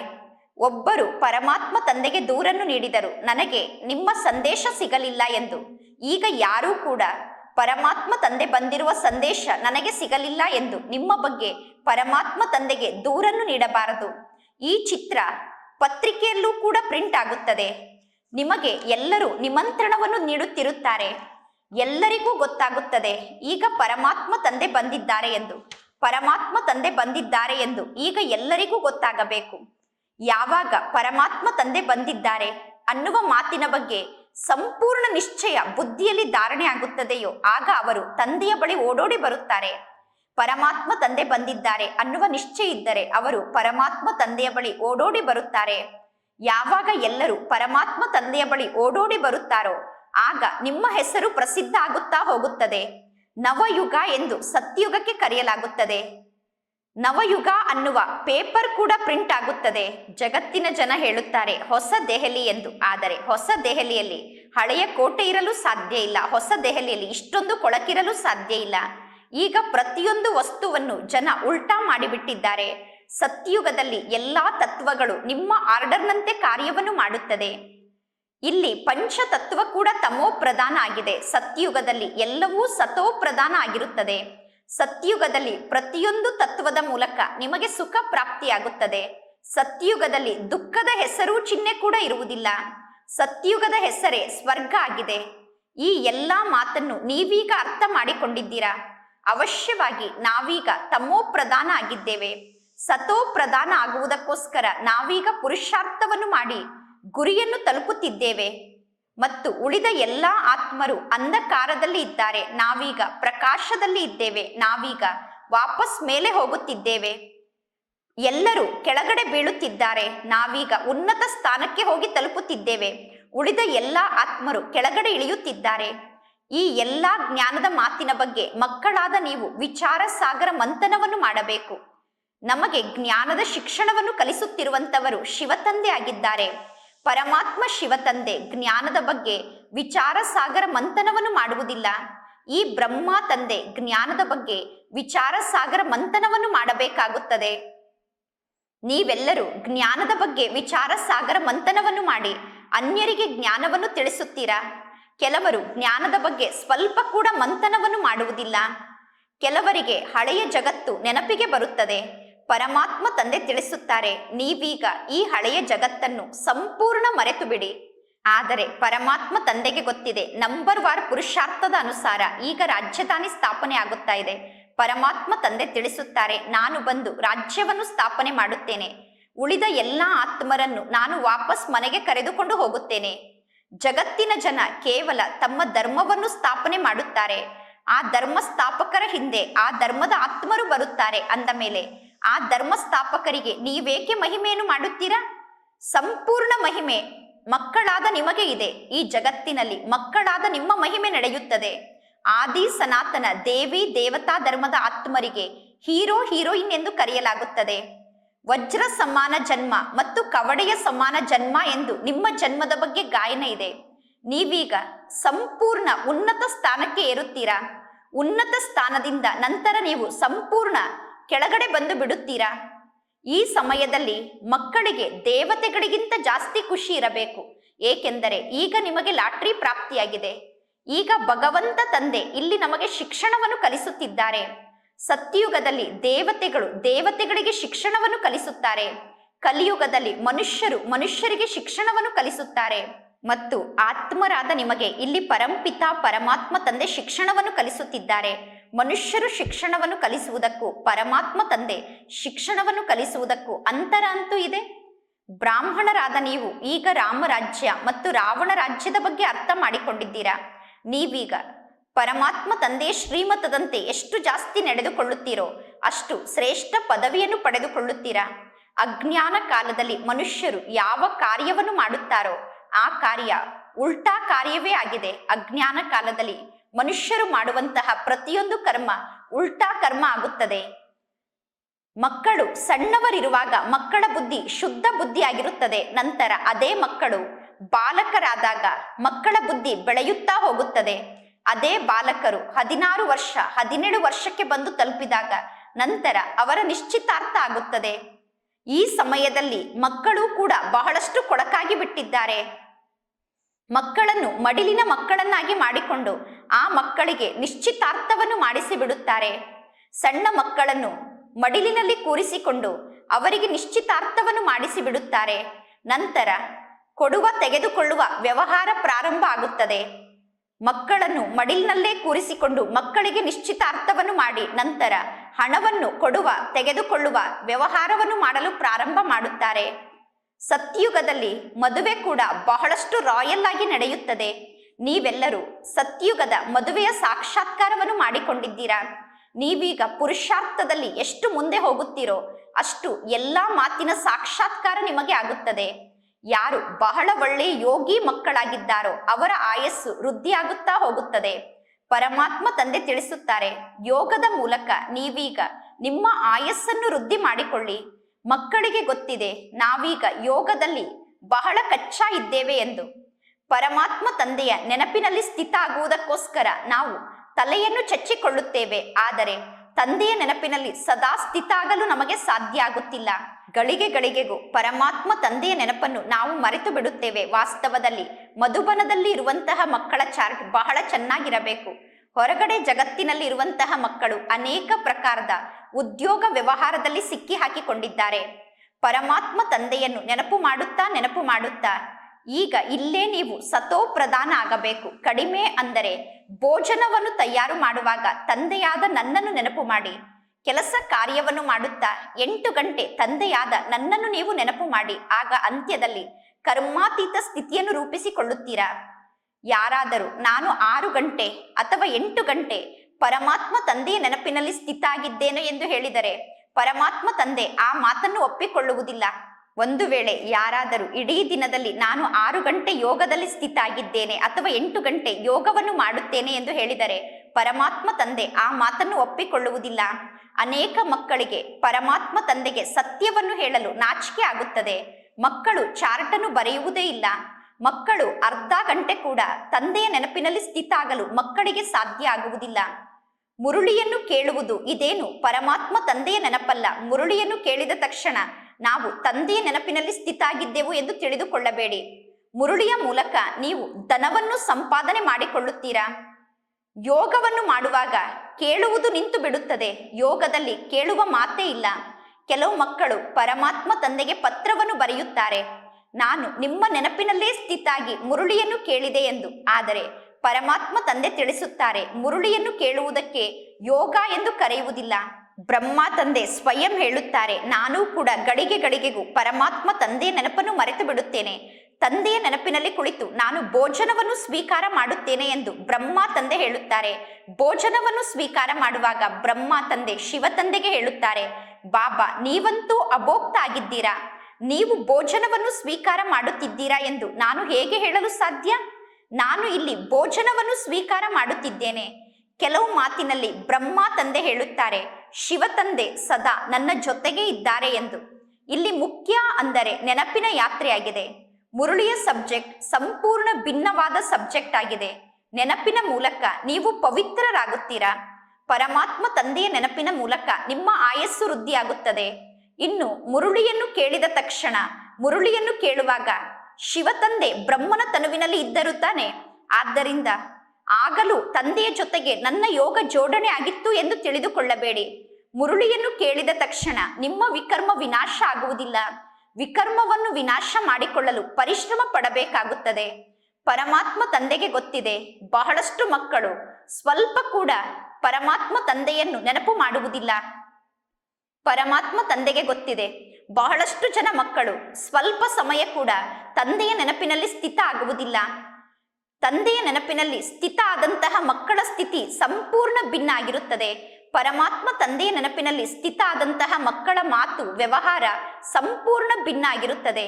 ಒಬ್ಬರು ಪರಮಾತ್ಮ ತಂದೆಗೆ ದೂರನ್ನು ನೀಡಿದರು ನನಗೆ ನಿಮ್ಮ ಸಂದೇಶ ಸಿಗಲಿಲ್ಲ ಎಂದು. ಈಗ ಯಾರೂ ಕೂಡ ಪರಮಾತ್ಮ ತಂದೆ ಬಂದಿರುವ ಸಂದೇಶ ನನಗೆ ಸಿಗಲಿಲ್ಲ ಎಂದು ನಿಮ್ಮ ಬಗ್ಗೆ ಪರಮಾತ್ಮ ತಂದೆಗೆ ದೂರನ್ನು ನೀಡಬಾರದು. ಈ ಚಿತ್ರ ಪತ್ರಿಕೆಯಲ್ಲೂ ಕೂಡ ಪ್ರಿಂಟ್ ಆಗುತ್ತದೆ. ನಿಮಗೆ ಎಲ್ಲರೂ ನಿಮಂತ್ರಣವನ್ನು ನೀಡುತ್ತಿರುತ್ತಾರೆ. ಎಲ್ಲರಿಗೂ ಗೊತ್ತಾಗುತ್ತದೆ, ಈಗ ಪರಮಾತ್ಮ ತಂದೆ ಬಂದಿದ್ದಾರೆ ಎಂದು. ಪರಮಾತ್ಮ ತಂದೆ ಬಂದಿದ್ದಾರೆ ಎಂದು ಈಗ ಎಲ್ಲರಿಗೂ ಗೊತ್ತಾಗಬೇಕು. ಯಾವಾಗ ಪರಮಾತ್ಮ ತಂದೆ ಬಂದಿದ್ದಾರೆ ಅನ್ನುವ ಮಾತಿನ ಬಗ್ಗೆ ಸಂಪೂರ್ಣ ನಿಶ್ಚಯ ಬುದ್ಧಿಯಲ್ಲಿ ಧಾರಣೆ ಆಗುತ್ತದೆಯೋ ಆಗ ಅವರು ತಂದೆಯ ಬಳಿ ಓಡೋಡಿ ಬರುತ್ತಾರೆ. ಪರಮಾತ್ಮ ತಂದೆ ಬಂದಿದ್ದಾರೆ ಅನ್ನುವ ನಿಶ್ಚಯ ಇದ್ದರೆ ಅವರು ಪರಮಾತ್ಮ ತಂದೆಯ ಬಳಿ ಓಡೋಡಿ ಬರುತ್ತಾರೆ. ಯಾವಾಗ ಎಲ್ಲರೂ ಪರಮಾತ್ಮ ತಂದೆಯ ಬಳಿ ಓಡೋಡಿ ಬರುತ್ತಾರೋ, ಆಗ ನಿಮ್ಮ ಹೆಸರು ಪ್ರಸಿದ್ಧ ಆಗುತ್ತಾ ಹೋಗುತ್ತದೆ. ನವಯುಗ ಎಂದು ಸತ್ಯುಗಕ್ಕೆ ಕರೆಯಲಾಗುತ್ತದೆ. ನವಯುಗ ಅನ್ನುವ ಪೇಪರ್ ಕೂಡ ಪ್ರಿಂಟ್ ಆಗುತ್ತದೆ. ಜಗತ್ತಿನ ಜನ ಹೇಳುತ್ತಾರೆ, ಹೊಸ ದೆಹಲಿ ಎಂದು. ಆದರೆ ಹೊಸ ದೆಹಲಿಯಲ್ಲಿ ಹಳೆಯ ಕೋಟೆ ಇರಲು ಸಾಧ್ಯ ಇಲ್ಲ. ಹೊಸ ದೆಹಲಿಯಲ್ಲಿ ಇಷ್ಟೊಂದು ಕೊಳಕಿರಲು ಸಾಧ್ಯ ಇಲ್ಲ. ಈಗ ಪ್ರತಿಯೊಂದು ವಸ್ತುವನ್ನು ಜನ ಉಲ್ಟಾ ಮಾಡಿಬಿಟ್ಟಿದ್ದಾರೆ. ಸತ್ಯುಗದಲ್ಲಿ ಎಲ್ಲಾ ತತ್ವಗಳು ನಿಮ್ಮ ಆರ್ಡರ್ನಂತೆ ಕಾರ್ಯವನ್ನು ಮಾಡುತ್ತದೆ. ಇಲ್ಲಿ ಪಂಚತತ್ವ ಕೂಡ ತಮೋ ಪ್ರಧಾನ ಆಗಿದೆ. ಸತ್ಯುಗದಲ್ಲಿ ಎಲ್ಲವೂ ಸತೋ ಪ್ರಧಾನ ಆಗಿರುತ್ತದೆ. ಸತ್ಯುಗದಲ್ಲಿ ಪ್ರತಿಯೊಂದು ತತ್ವದ ಮೂಲಕ ನಿಮಗೆ ಸುಖ ಪ್ರಾಪ್ತಿಯಾಗುತ್ತದೆ. ಸತ್ಯುಗದಲ್ಲಿ ದುಃಖದ ಹೆಸರು ಚಿಹ್ನೆ ಕೂಡ ಇರುವುದಿಲ್ಲ. ಸತ್ಯುಗದ ಹೆಸರೇ ಸ್ವರ್ಗ ಆಗಿದೆ. ಈ ಎಲ್ಲಾ ಮಾತನ್ನು ನೀವೀಗ ಅರ್ಥ ಮಾಡಿಕೊಂಡಿದ್ದೀರಾ? ಅವಶ್ಯವಾಗಿ ನಾವೀಗ ತಮೋ ಪ್ರಧಾನ ಆಗಿದ್ದೇವೆ. ಸತೋ ಪ್ರಧಾನ ಆಗುವುದಕ್ಕೋಸ್ಕರ ನಾವೀಗ ಪುರುಷಾರ್ಥವನ್ನು ಮಾಡಿ ಗುರಿಯನ್ನು ತಲುಪುತ್ತಿದ್ದೇವೆ. ಮತ್ತು ಉಳಿದ ಎಲ್ಲ ಆತ್ಮರು ಅಂಧಕಾರದಲ್ಲಿ ಇದ್ದಾರೆ. ನಾವೀಗ ಪ್ರಕಾಶದಲ್ಲಿ ಇದ್ದೇವೆ. ನಾವೀಗ ವಾಪಸ್ ಮೇಲೆ ಹೋಗುತ್ತಿದ್ದೇವೆ. ಎಲ್ಲರೂ ಕೆಳಗಡೆ ಬೀಳುತ್ತಿದ್ದಾರೆ. ನಾವೀಗ ಉನ್ನತ ಸ್ಥಾನಕ್ಕೆ ಹೋಗಿ ತಲುಪುತ್ತಿದ್ದೇವೆ. ಉಳಿದ ಎಲ್ಲ ಆತ್ಮರು ಕೆಳಗಡೆ ಇಳಿಯುತ್ತಿದ್ದಾರೆ. ಈ ಎಲ್ಲಾ ಜ್ಞಾನದ ಮಾತಿನ ಬಗ್ಗೆ ಮಕ್ಕಳಾದ ನೀವು ವಿಚಾರ ಸಾಗರ ಮಂಥನವನ್ನು ಮಾಡಬೇಕು. ನಮಗೆ ಜ್ಞಾನದ ಶಿಕ್ಷಣವನ್ನು ಕಲಿಸುತ್ತಿರುವಂತವರು ಶಿವತಂದೆ ಆಗಿದ್ದಾರೆ. ಪರಮಾತ್ಮ ಶಿವತಂದೆ ಜ್ಞಾನದ ಬಗ್ಗೆ ವಿಚಾರ ಸಾಗರ ಮಂಥನವನ್ನು ಮಾಡುವುದಿಲ್ಲ. ಈ ಬ್ರಹ್ಮ ತಂದೆ ಜ್ಞಾನದ ಬಗ್ಗೆ ವಿಚಾರ ಸಾಗರ ಮಂಥನವನ್ನು ಮಾಡಬೇಕಾಗುತ್ತದೆ. ನೀವೆಲ್ಲರೂ ಜ್ಞಾನದ ಬಗ್ಗೆ ವಿಚಾರ ಸಾಗರ ಮಂಥನವನ್ನು ಮಾಡಿ ಅನ್ಯರಿಗೆ ಜ್ಞಾನವನ್ನು ತಿಳಿಸುತ್ತೀರಾ? ಕೆಲವರು ಜ್ಞಾನದ ಬಗ್ಗೆ ಸ್ವಲ್ಪ ಕೂಡ ಮಂಥನವನ್ನು ಮಾಡುವುದಿಲ್ಲ. ಕೆಲವರಿಗೆ ಹಳೆಯ ಜಗತ್ತು ನೆನಪಿಗೆ ಬರುತ್ತದೆ. ಪರಮಾತ್ಮ ತಂದೆ ತಿಳಿಸುತ್ತಾರೆ, ನೀವೀಗ ಈ ಹಳೆಯ ಜಗತ್ತನ್ನು ಸಂಪೂರ್ಣ ಮರೆತು ಬಿಡಿ ಆದರೆ ಪರಮಾತ್ಮ ತಂದೆಗೆ ಗೊತ್ತಿದೆ, ನಂಬರ್ ವಾರ್ ಪುರುಷಾರ್ಥದ ಅನುಸಾರ ಈಗ ರಾಜ್ಯಧಾನಿ ಸ್ಥಾಪನೆ ಆಗುತ್ತಾ ಇದೆ. ಪರಮಾತ್ಮ ತಂದೆ ತಿಳಿಸುತ್ತಾರೆ, ನಾನು ಬಂದು ರಾಜ್ಯವನ್ನು ಸ್ಥಾಪನೆ ಮಾಡುತ್ತೇನೆ. ಉಳಿದ ಎಲ್ಲಾ ಆತ್ಮರನ್ನು ನಾನು ವಾಪಸ್ ಮನೆಗೆ ಕರೆದುಕೊಂಡು ಹೋಗುತ್ತೇನೆ. ಜಗತ್ತಿನ ಜನ ಕೇವಲ ತಮ್ಮ ಧರ್ಮವನ್ನು ಸ್ಥಾಪನೆ ಮಾಡುತ್ತಾರೆ. ಆ ಧರ್ಮ ಸ್ಥಾಪಕರ ಹಿಂದೆ ಆ ಧರ್ಮದ ಆತ್ಮರು ಬರುತ್ತಾರೆ ಅಂದ ಮೇಲೆ, ಆ ಧರ್ಮ ಸ್ಥಾಪಕರಿಗೆ ನೀವೇಕೆ ಮಹಿಮೆಯನ್ನು ಮಾಡುತ್ತೀರಾ? ಸಂಪೂರ್ಣ ಮಹಿಮೆ ಮಕ್ಕಳಾದ ನಿಮಗೆ ಇದೆ. ಈ ಜಗತ್ತಿನಲ್ಲಿ ಮಕ್ಕಳಾದ ನಿಮ್ಮ ಮಹಿಮೆ ನಡೆಯುತ್ತದೆ. ಆದಿ ಸನಾತನ ದೇವಿ ದೇವತಾ ಧರ್ಮದ ಆತ್ಮರಿಗೆ ಹೀರೋ ಹೀರೋಯಿನ್ ಎಂದು ಕರೆಯಲಾಗುತ್ತದೆ. ವಜ್ರ ಸಮಾನ ಜನ್ಮ ಮತ್ತು ಕವಡೆಯ ಸಮಾನ ಜನ್ಮ ಎಂದು ನಿಮ್ಮ ಜನ್ಮದ ಬಗ್ಗೆ ಗಾಯನ ಇದೆ. ನೀವೀಗ ಸಂಪೂರ್ಣ ಉನ್ನತ ಸ್ಥಾನಕ್ಕೆ ಏರುತ್ತೀರಾ? ಉನ್ನತ ಸ್ಥಾನದಿಂದ ನಂತರ ನೀವು ಸಂಪೂರ್ಣ ಕೆಳಗಡೆ ಬಂದು ಬಿಡುತ್ತೀರಾ? ಈ ಸಮಯದಲ್ಲಿ ಮಕ್ಕಳಿಗೆ ದೇವತೆಗಳಿಗಿಂತ ಜಾಸ್ತಿ ಖುಷಿ ಇರಬೇಕು. ಏಕೆಂದರೆ ಈಗ ನಿಮಗೆ ಲಾಟ್ರಿ ಪ್ರಾಪ್ತಿಯಾಗಿದೆ. ಈಗ ಭಗವಂತ ತಂದೆ ಇಲ್ಲಿ ನಮಗೆ ಶಿಕ್ಷಣವನ್ನು ಕಲಿಸುತ್ತಿದ್ದಾರೆ. ಸತ್ಯಯುಗದಲ್ಲಿ ದೇವತೆಗಳು ದೇವತೆಗಳಿಗೆ ಶಿಕ್ಷಣವನ್ನು ಕಲಿಸುತ್ತಾರೆ. ಕಲಿಯುಗದಲ್ಲಿ ಮನುಷ್ಯರು ಮನುಷ್ಯರಿಗೆ ಶಿಕ್ಷಣವನ್ನು ಕಲಿಸುತ್ತಾರೆ. ಮತ್ತು ಆತ್ಮರಾದ ನಿಮಗೆ ಇಲ್ಲಿ ಪರಂಪಿತ ಪರಮಾತ್ಮ ತಂದೆ ಶಿಕ್ಷಣವನ್ನು ಕಲಿಸುತ್ತಿದ್ದಾರೆ. ಮನುಷ್ಯರು ಶಿಕ್ಷಣವನ್ನು ಕಲಿಸುವುದಕ್ಕೂ ಪರಮಾತ್ಮ ತಂದೆ ಶಿಕ್ಷಣವನ್ನು ಕಲಿಸುವುದಕ್ಕೂ ಅಂತರ ಅಂತೂ ಇದೆ. ಬ್ರಾಹ್ಮಣರಾದ ನೀವು ಈಗ ರಾಮರಾಜ್ಯ ಮತ್ತು ರಾವಣ ರಾಜ್ಯದ ಬಗ್ಗೆ ಅರ್ಥ ಮಾಡಿಕೊಂಡಿದ್ದೀರಾ? ನೀವೀಗ ಪರಮಾತ್ಮ ತಂದೆ ಶ್ರೀಮತದಂತೆ ಎಷ್ಟು ಜಾಸ್ತಿ ನಡೆದುಕೊಳ್ಳುತ್ತೀರೋ ಅಷ್ಟು ಶ್ರೇಷ್ಠ ಪದವಿಯನ್ನು ಪಡೆದುಕೊಳ್ಳುತ್ತೀರಾ. ಅಜ್ಞಾನ ಕಾಲದಲ್ಲಿ ಮನುಷ್ಯರು ಯಾವ ಕಾರ್ಯವನ್ನು ಮಾಡುತ್ತಾರೋ ಆ ಕಾರ್ಯ ಉಲ್ಟಾ ಕಾರ್ಯವೇ ಆಗಿದೆ. ಅಜ್ಞಾನ ಕಾಲದಲ್ಲಿ ಮನುಷ್ಯರು ಮಾಡುವಂತಹ ಪ್ರತಿಯೊಂದು ಕರ್ಮ ಉಲ್ಟಾ ಕರ್ಮ ಆಗುತ್ತದೆ. ಮಕ್ಕಳು ಸಣ್ಣವರಿರುವಾಗ ಮಕ್ಕಳ ಬುದ್ಧಿ ಶುದ್ಧ ಬುದ್ಧಿಯಾಗಿರುತ್ತದೆ. ನಂತರ ಅದೇ ಮಕ್ಕಳು ಬಾಲಕರಾದಾಗ ಮಕ್ಕಳ ಬುದ್ಧಿ ಬೆಳೆಯುತ್ತಾ ಹೋಗುತ್ತದೆ. ಅದೇ ಬಾಲಕರು ಹದಿನಾರು ವರ್ಷ, ಹದಿನೇಳು ವರ್ಷಕ್ಕೆ ಬಂದು ತಲುಪಿದಾಗ ನಂತರ ಅವರ ನಿಶ್ಚಿತಾರ್ಥ ಆಗುತ್ತದೆ. ಈ ಸಮಯದಲ್ಲಿ ಮಕ್ಕಳು ಕೂಡ ಬಹಳಷ್ಟು ಕೊಳಕಾಗಿ ಬಿಟ್ಟಿದ್ದಾರೆ. ಮಕ್ಕಳನ್ನು ಮಡಿಲಿನ ಮಕ್ಕಳನ್ನಾಗಿ ಮಾಡಿಕೊಂಡು ಆ ಮಕ್ಕಳಿಗೆ ನಿಶ್ಚಿತಾರ್ಥವನ್ನು ಮಾಡಿಸಿ ಬಿಡುತ್ತಾರೆ. ಸಣ್ಣ ಮಕ್ಕಳನ್ನು ಮಡಿಲಿನಲ್ಲಿ ಕೂರಿಸಿಕೊಂಡು ಅವರಿಗೆ ನಿಶ್ಚಿತಾರ್ಥವನ್ನು ಮಾಡಿಸಿ ಬಿಡುತ್ತಾರೆ. ನಂತರ ಕೊಡುವ ತೆಗೆದುಕೊಳ್ಳುವ ವ್ಯವಹಾರ ಪ್ರಾರಂಭ ಆಗುತ್ತದೆ. ಮಕ್ಕಳನ್ನು ಮಡಿಲ್ನಲ್ಲೇ ಕೂರಿಸಿಕೊಂಡು ಮಕ್ಕಳಿಗೆ ನಿಶ್ಚಿತ ಅರ್ಥವನ್ನು ಮಾಡಿ ನಂತರ ಹಣವನ್ನು ಕೊಡುವ, ತೆಗೆದುಕೊಳ್ಳುವ ವ್ಯವಹಾರವನ್ನು ಮಾಡಲು ಪ್ರಾರಂಭ ಮಾಡುತ್ತಾರೆ. ಸತ್ಯುಗದಲ್ಲಿ ಮದುವೆ ಕೂಡ ಬಹಳಷ್ಟು ರಾಯಲ್ ಆಗಿ ನಡೆಯುತ್ತದೆ. ನೀವೆಲ್ಲರೂ ಸತ್ಯುಗದ ಮದುವೆಯ ಸಾಕ್ಷಾತ್ಕಾರವನ್ನು ಮಾಡಿಕೊಂಡಿದ್ದೀರಾ? ನೀವೀಗ ಪುರುಷಾರ್ಥದಲ್ಲಿ ಎಷ್ಟು ಮುಂದೆ ಹೋಗುತ್ತೀರೋ ಅಷ್ಟು ಎಲ್ಲಾ ಮಾತಿನ ಸಾಕ್ಷಾತ್ಕಾರ ನಿಮಗೆ ಆಗುತ್ತದೆ. ಯಾರು ಬಹಳ ಒಳ್ಳೆ ಯೋಗಿ ಮಕ್ಕಳಾಗಿದ್ದಾರೋ ಅವರ ಆಯಸ್ಸು ವೃದ್ಧಿಯಾಗುತ್ತಾ ಹೋಗುತ್ತದೆ. ಪರಮಾತ್ಮ ತಂದೆ ತಿಳಿಸುತ್ತಾರೆ, ಯೋಗದ ಮೂಲಕ ನೀವೀಗ ನಿಮ್ಮ ಆಯಸ್ಸನ್ನು ವೃದ್ಧಿ ಮಾಡಿಕೊಳ್ಳಿ. ಮಕ್ಕಳಿಗೆ ಗೊತ್ತಿದೆ, ನಾವೀಗ ಯೋಗದಲ್ಲಿ ಬಹಳ ಕಚ್ಚಾ ಇದ್ದೇವೆ ಎಂದು. ಪರಮಾತ್ಮ ತಂದೆಯ ನೆನಪಿನಲ್ಲಿ ಸ್ಥಿತ ಆಗುವುದಕ್ಕೋಸ್ಕರ ನಾವು ತಲೆಯನ್ನು ಚಚ್ಚಿಕೊಳ್ಳುತ್ತೇವೆ, ಆದರೆ ತಂದೆಯ ನೆನಪಿನಲ್ಲಿ ಸದಾ ಸ್ಥಿತ ಆಗಲು ನಮಗೆ ಸಾಧ್ಯ ಆಗುತ್ತಿಲ್ಲ. ಗಳಿಗೆ ಗಳಿಗೆಗೂ ಪರಮಾತ್ಮ ತಂದೆಯ ನೆನಪನ್ನು ನಾವು ಮರೆತು ಬಿಡುತ್ತೇವೆ. ವಾಸ್ತವದಲ್ಲಿ ಮಧುಬನದಲ್ಲಿ ಇರುವಂತಹ ಮಕ್ಕಳ ಚಾರ್ಟ್ ಬಹಳ ಚೆನ್ನಾಗಿರಬೇಕು. ಹೊರಗಡೆ ಜಗತ್ತಿನಲ್ಲಿ ಇರುವಂತಹ ಮಕ್ಕಳು ಅನೇಕ ಪ್ರಕಾರದ ಉದ್ಯೋಗ ವ್ಯವಹಾರದಲ್ಲಿ ಸಿಕ್ಕಿ ಹಾಕಿಕೊಂಡಿದ್ದಾರೆ. ಪರಮಾತ್ಮ ತಂದೆಯನ್ನು ನೆನಪು ಮಾಡುತ್ತಾ ನೆನಪು ಮಾಡುತ್ತಾ ಈಗ ಇಲ್ಲೇ ನೀವು ಸತೋ ಪ್ರಧಾನ ಆಗಬೇಕು. ಕಡಿಮೆ ಅಂದರೆ ಭೋಜನವನ್ನು ತಯಾರು ಮಾಡುವಾಗ ತಂದೆಯಾದ ನನ್ನನ್ನು ನೆನಪು ಮಾಡಿ. ಕೆಲಸ ಕಾರ್ಯವನ್ನು ಮಾಡುತ್ತಾ ಎಂಟು ಗಂಟೆ ತಂದೆಯಾದ ನನ್ನನ್ನು ನೀವು ನೆನಪು ಮಾಡಿ. ಆಗ ಅಂತ್ಯದಲ್ಲಿ ಕರ್ಮಾತೀತ ಸ್ಥಿತಿಯನ್ನು ರೂಪಿಸಿಕೊಳ್ಳುತ್ತೀರಾ? ಯಾರಾದರೂ ನಾನು ಆರು ಗಂಟೆ ಅಥವಾ ಎಂಟು ಗಂಟೆ ಪರಮಾತ್ಮ ತಂದೆಯ ನೆನಪಿನಲ್ಲಿ ಸ್ಥಿತಾಗಿದ್ದೇನೆ ಎಂದು ಹೇಳಿದರೆ ಪರಮಾತ್ಮ ತಂದೆ ಆ ಮಾತನ್ನು ಒಪ್ಪಿಕೊಳ್ಳುವುದಿಲ್ಲ. ಒಂದು ವೇಳೆ ಯಾರಾದರೂ ಇಡೀ ದಿನದಲ್ಲಿ ನಾನು ಆರು ಗಂಟೆ ಯೋಗದಲ್ಲಿ ಸ್ಥಿತ ಆಗಿದ್ದೇನೆ ಅಥವಾ ಎಂಟು ಗಂಟೆ ಯೋಗವನ್ನು ಮಾಡುತ್ತೇನೆ ಎಂದು ಹೇಳಿದರೆ ಪರಮಾತ್ಮ ತಂದೆ ಆ ಮಾತನ್ನು ಒಪ್ಪಿಕೊಳ್ಳುವುದಿಲ್ಲ. ಅನೇಕ ಮಕ್ಕಳಿಗೆ ಪರಮಾತ್ಮ ತಂದೆಗೆ ಸತ್ಯವನ್ನು ಹೇಳಲು ನಾಚಿಕೆ ಆಗುತ್ತದೆ. ಮಕ್ಕಳು ಚಾರ್ಟನ್ನು ಬರೆಯುವುದೇ ಇಲ್ಲ. ಮಕ್ಕಳು ಅರ್ಧ ಗಂಟೆ ಕೂಡ ತಂದೆಯ ನೆನಪಿನಲ್ಲಿ ಸ್ಥಿತ ಆಗಲು ಮಕ್ಕಳಿಗೆ ಸಾಧ್ಯ ಆಗುವುದಿಲ್ಲ. ಮುರುಳಿಯನ್ನು ಕೇಳುವುದು ಇದೇನು? ಪರಮಾತ್ಮ ತಂದೆಯ ನೆನಪಲ್ಲ. ಮುರುಳಿಯನ್ನು ಕೇಳಿದ ತಕ್ಷಣ ನಾವು ತಂದೆಯ ನೆನಪಿನಲ್ಲಿ ಸ್ಥಿತ ಆಗಿದ್ದೆವು ಎಂದು ತಿಳಿದುಕೊಳ್ಳಬೇಡಿ. ಮುರುಳಿಯ ಮೂಲಕ ನೀವು ಧನವನ್ನು ಸಂಪಾದನೆ ಮಾಡಿಕೊಳ್ಳುತ್ತೀರಾ? ಯೋಗವನ್ನು ಮಾಡುವಾಗ ಕೇಳುವುದು ನಿಂತು ಬಿಡುತ್ತದೆ. ಯೋಗದಲ್ಲಿ ಕೇಳುವ ಮಾತೇ ಇಲ್ಲ. ಕೆಲವು ಮಕ್ಕಳು ಪರಮಾತ್ಮ ತಂದೆಗೆ ಪತ್ರವನ್ನು ಬರೆಯುತ್ತಾರೆ. ನಾನು ನಿಮ್ಮ ನೆನಪಿನಲ್ಲೇ ಸ್ಥಿತಾಗಿ ಮುರುಳಿಯನ್ನು ಕೇಳಿದೆ ಎಂದು. ಆದರೆ ಪರಮಾತ್ಮ ತಂದೆ ತಿಳಿಸುತ್ತಾರೆ, ಮುರುಳಿಯನ್ನು ಕೇಳುವುದಕ್ಕೆ ಯೋಗ ಎಂದು ಕರೆಯುವುದಿಲ್ಲ. ಬ್ರಹ್ಮ ತಂದೆ ಸ್ವಯಂ ಹೇಳುತ್ತಾರೆ, ನಾನು ಕೂಡ ಗಳಿಗೆ ಗಳಿಗೆಗೂ ಪರಮಾತ್ಮ ತಂದೆ ನೆನಪನ್ನು ಮರೆತು ಬಿಡುತ್ತೇನೆ ತಂದೆಯ ನೆನಪಿನಲ್ಲಿ ಕುಳಿತು ನಾನು ಭೋಜನವನ್ನು ಸ್ವೀಕಾರ ಮಾಡುತ್ತೇನೆ ಎಂದು ಬ್ರಹ್ಮ ತಂದೆ ಹೇಳುತ್ತಾರೆ. ಭೋಜನವನ್ನು ಸ್ವೀಕಾರ ಮಾಡುವಾಗ ಬ್ರಹ್ಮ ತಂದೆ ಶಿವ ತಂದೆಗೆ ಹೇಳುತ್ತಾರೆ, ಬಾಬಾ, ನೀವಂತೂ ಅಭೋಕ್ತ ಆಗಿದ್ದೀರಾ ನೀವು ಭೋಜನವನ್ನು ಸ್ವೀಕಾರ ಮಾಡುತ್ತಿದ್ದೀರಾ ಎಂದು ನಾನು ಹೇಗೆ ಹೇಳಲು ಸಾಧ್ಯ? ನಾನು ಇಲ್ಲಿ ಭೋಜನವನ್ನು ಸ್ವೀಕಾರ ಮಾಡುತ್ತಿದ್ದೇನೆ. ಕೆಲವು ಮಾತಿನಲ್ಲಿ ಬ್ರಹ್ಮ ತಂದೆ ಹೇಳುತ್ತಾರೆ, ಶಿವ ತಂದೆ ಸದಾ ನನ್ನ ಜೊತೆಗೆ ಇದ್ದಾರೆ ಎಂದು. ಇಲ್ಲಿ ಮುಖ್ಯ ಅಂದರೆ ನೆನಪಿನ ಯಾತ್ರೆಯಾಗಿದೆ. ಮುರುಳಿಯ ಸಬ್ಜೆಕ್ಟ್ ಸಂಪೂರ್ಣ ಭಿನ್ನವಾದ ಸಬ್ಜೆಕ್ಟ್ ಆಗಿದೆ. ನೆನಪಿನ ಮೂಲಕ ನೀವು ಪವಿತ್ರರಾಗುತ್ತೀರಾ? ಪರಮಾತ್ಮ ತಂದೆಯ ನೆನಪಿನ ಮೂಲಕ ನಿಮ್ಮ ಆಯಸ್ಸು ವೃದ್ಧಿಯಾಗುತ್ತದೆ. ಇನ್ನು ಮುರುಳಿಯನ್ನು ಕೇಳಿದ ತಕ್ಷಣ, ಮುರುಳಿಯನ್ನು ಕೇಳುವಾಗ, ಶಿವ ತಂದೆ ಬ್ರಹ್ಮನ ತನುವಿನಲ್ಲಿ ಇದ್ದರು ತಾನೆ? ಆದ್ದರಿಂದ ಆಗಲೂ ತಂದೆಯ ಜೊತೆಗೆ ನನ್ನ ಯೋಗ ಜೋಡಣೆ ಆಗಿತ್ತು ಎಂದು ತಿಳಿದುಕೊಳ್ಳಬೇಡಿ. ಮುರುಳಿಯನ್ನು ಕೇಳಿದ ತಕ್ಷಣ ನಿಮ್ಮ ವಿಕರ್ಮ ವಿನಾಶ ಆಗುವುದಿಲ್ಲ. ವಿಕರ್ಮವನ್ನು ವಿನಾಶ ಮಾಡಿಕೊಳ್ಳಲು ಪರಿಶ್ರಮ ಪಡಬೇಕಾಗುತ್ತದೆ. ಪರಮಾತ್ಮ ತಂದೆಗೆ ಗೊತ್ತಿದೆ, ಬಹಳಷ್ಟು ಮಕ್ಕಳು ಸ್ವಲ್ಪ ಕೂಡ ಪರಮಾತ್ಮ ತಂದೆಯನ್ನು ನೆನಪು ಮಾಡುವುದಿಲ್ಲ. ಪರಮಾತ್ಮ ತಂದೆಗೆ ಗೊತ್ತಿದೆ, ಬಹಳಷ್ಟು ಜನ ಮಕ್ಕಳು ಸ್ವಲ್ಪ ಸಮಯ ಕೂಡ ತಂದೆಯ ನೆನಪಿನಲ್ಲಿ ಸ್ಥಿತ ಆಗುವುದಿಲ್ಲ. ತಂದೆಯ ನೆನಪಿನಲ್ಲಿ ಸ್ಥಿತ ಆದಂತಹ ಮಕ್ಕಳ ಸ್ಥಿತಿ ಸಂಪೂರ್ಣ ಭಿನ್ನ ಆಗಿರುತ್ತದೆ. ಪರಮಾತ್ಮ ತಂದೆಯ ನೆನಪಿನಲ್ಲಿ ಸ್ಥಿತ ಆದಂತಹ ಮಕ್ಕಳ ಮಾತು, ವ್ಯವಹಾರ ಸಂಪೂರ್ಣ ಭಿನ್ನ ಆಗಿರುತ್ತದೆ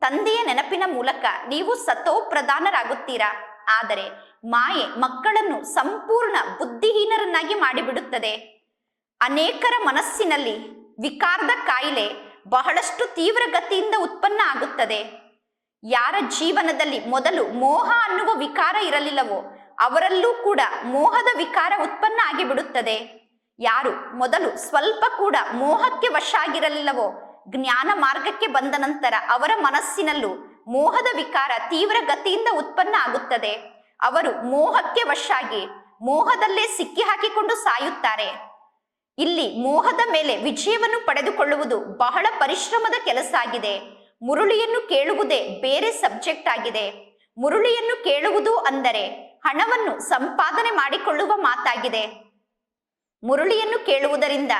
ತಂದೆಯ ನೆನಪಿನ ಮೂಲಕ ನೀವು ಸತೋ ಪ್ರಧಾನರಾಗುತ್ತೀರಾ ಆದರೆ ಮಾಯೆ ಮಕ್ಕಳನ್ನು ಸಂಪೂರ್ಣ ಬುದ್ಧಿಹೀನರನ್ನಾಗಿ ಮಾಡಿಬಿಡುತ್ತದೆ. ಅನೇಕರ ಮನಸ್ಸಿನಲ್ಲಿ ವಿಕಾರದ ಕಾಯಿಲೆ ಬಹಳಷ್ಟು ತೀವ್ರಗತಿಯಿಂದ ಉತ್ಪನ್ನ ಆಗುತ್ತದೆ. ಯಾರ ಜೀವನದಲ್ಲಿ ಮೊದಲು ಮೋಹ ಅನ್ನುವ ವಿಕಾರ ಇರಲಿಲ್ಲವೋ, ಅವರಲ್ಲೂ ಕೂಡ ಮೋಹದ ವಿಕಾರ ಉತ್ಪನ್ನ ಆಗಿಬಿಡುತ್ತದೆ. ಯಾರು? ಮೊದಲು ಸ್ವಲ್ಪ ಕೂಡ ಮೋಹಕ್ಕೆ ವಶ ಆಗಿರಲಿಲ್ಲವೋ ಜ್ಞಾನ ಮಾರ್ಗಕ್ಕೆ ಬಂದ ನಂತರ ಅವರ ಮನಸ್ಸಿನಲ್ಲೂ ಮೋಹದ ವಿಕಾರ ತೀವ್ರ ಗತಿಯಿಂದ ಉತ್ಪನ್ನ ಆಗುತ್ತದೆ. ಅವರು ಮೋಹಕ್ಕೆ ವಶಾಗಿ ಮೋಹದಲ್ಲೇ ಸಿಕ್ಕಿ ಹಾಕಿಕೊಂಡು ಸಾಯುತ್ತಾರೆ. ಇಲ್ಲಿ ಮೋಹದ ಮೇಲೆ ವಿಜಯವನ್ನು ಪಡೆದುಕೊಳ್ಳುವುದು ಬಹಳ ಪರಿಶ್ರಮದ ಕೆಲಸ ಆಗಿದೆ. ಮುರುಳಿಯನ್ನು ಕೇಳುವುದೇ ಬೇರೆ ಸಬ್ಜೆಕ್ಟ್ ಆಗಿದೆ. ಮುರುಳಿಯನ್ನು ಕೇಳುವುದು ಅಂದರೆ ಹಣವನ್ನು ಸಂಪಾದನೆ ಮಾಡಿಕೊಳ್ಳುವ ಮಾತಾಗಿದೆ. ಮುರುಳಿಯನ್ನು ಕೇಳುವುದರಿಂದ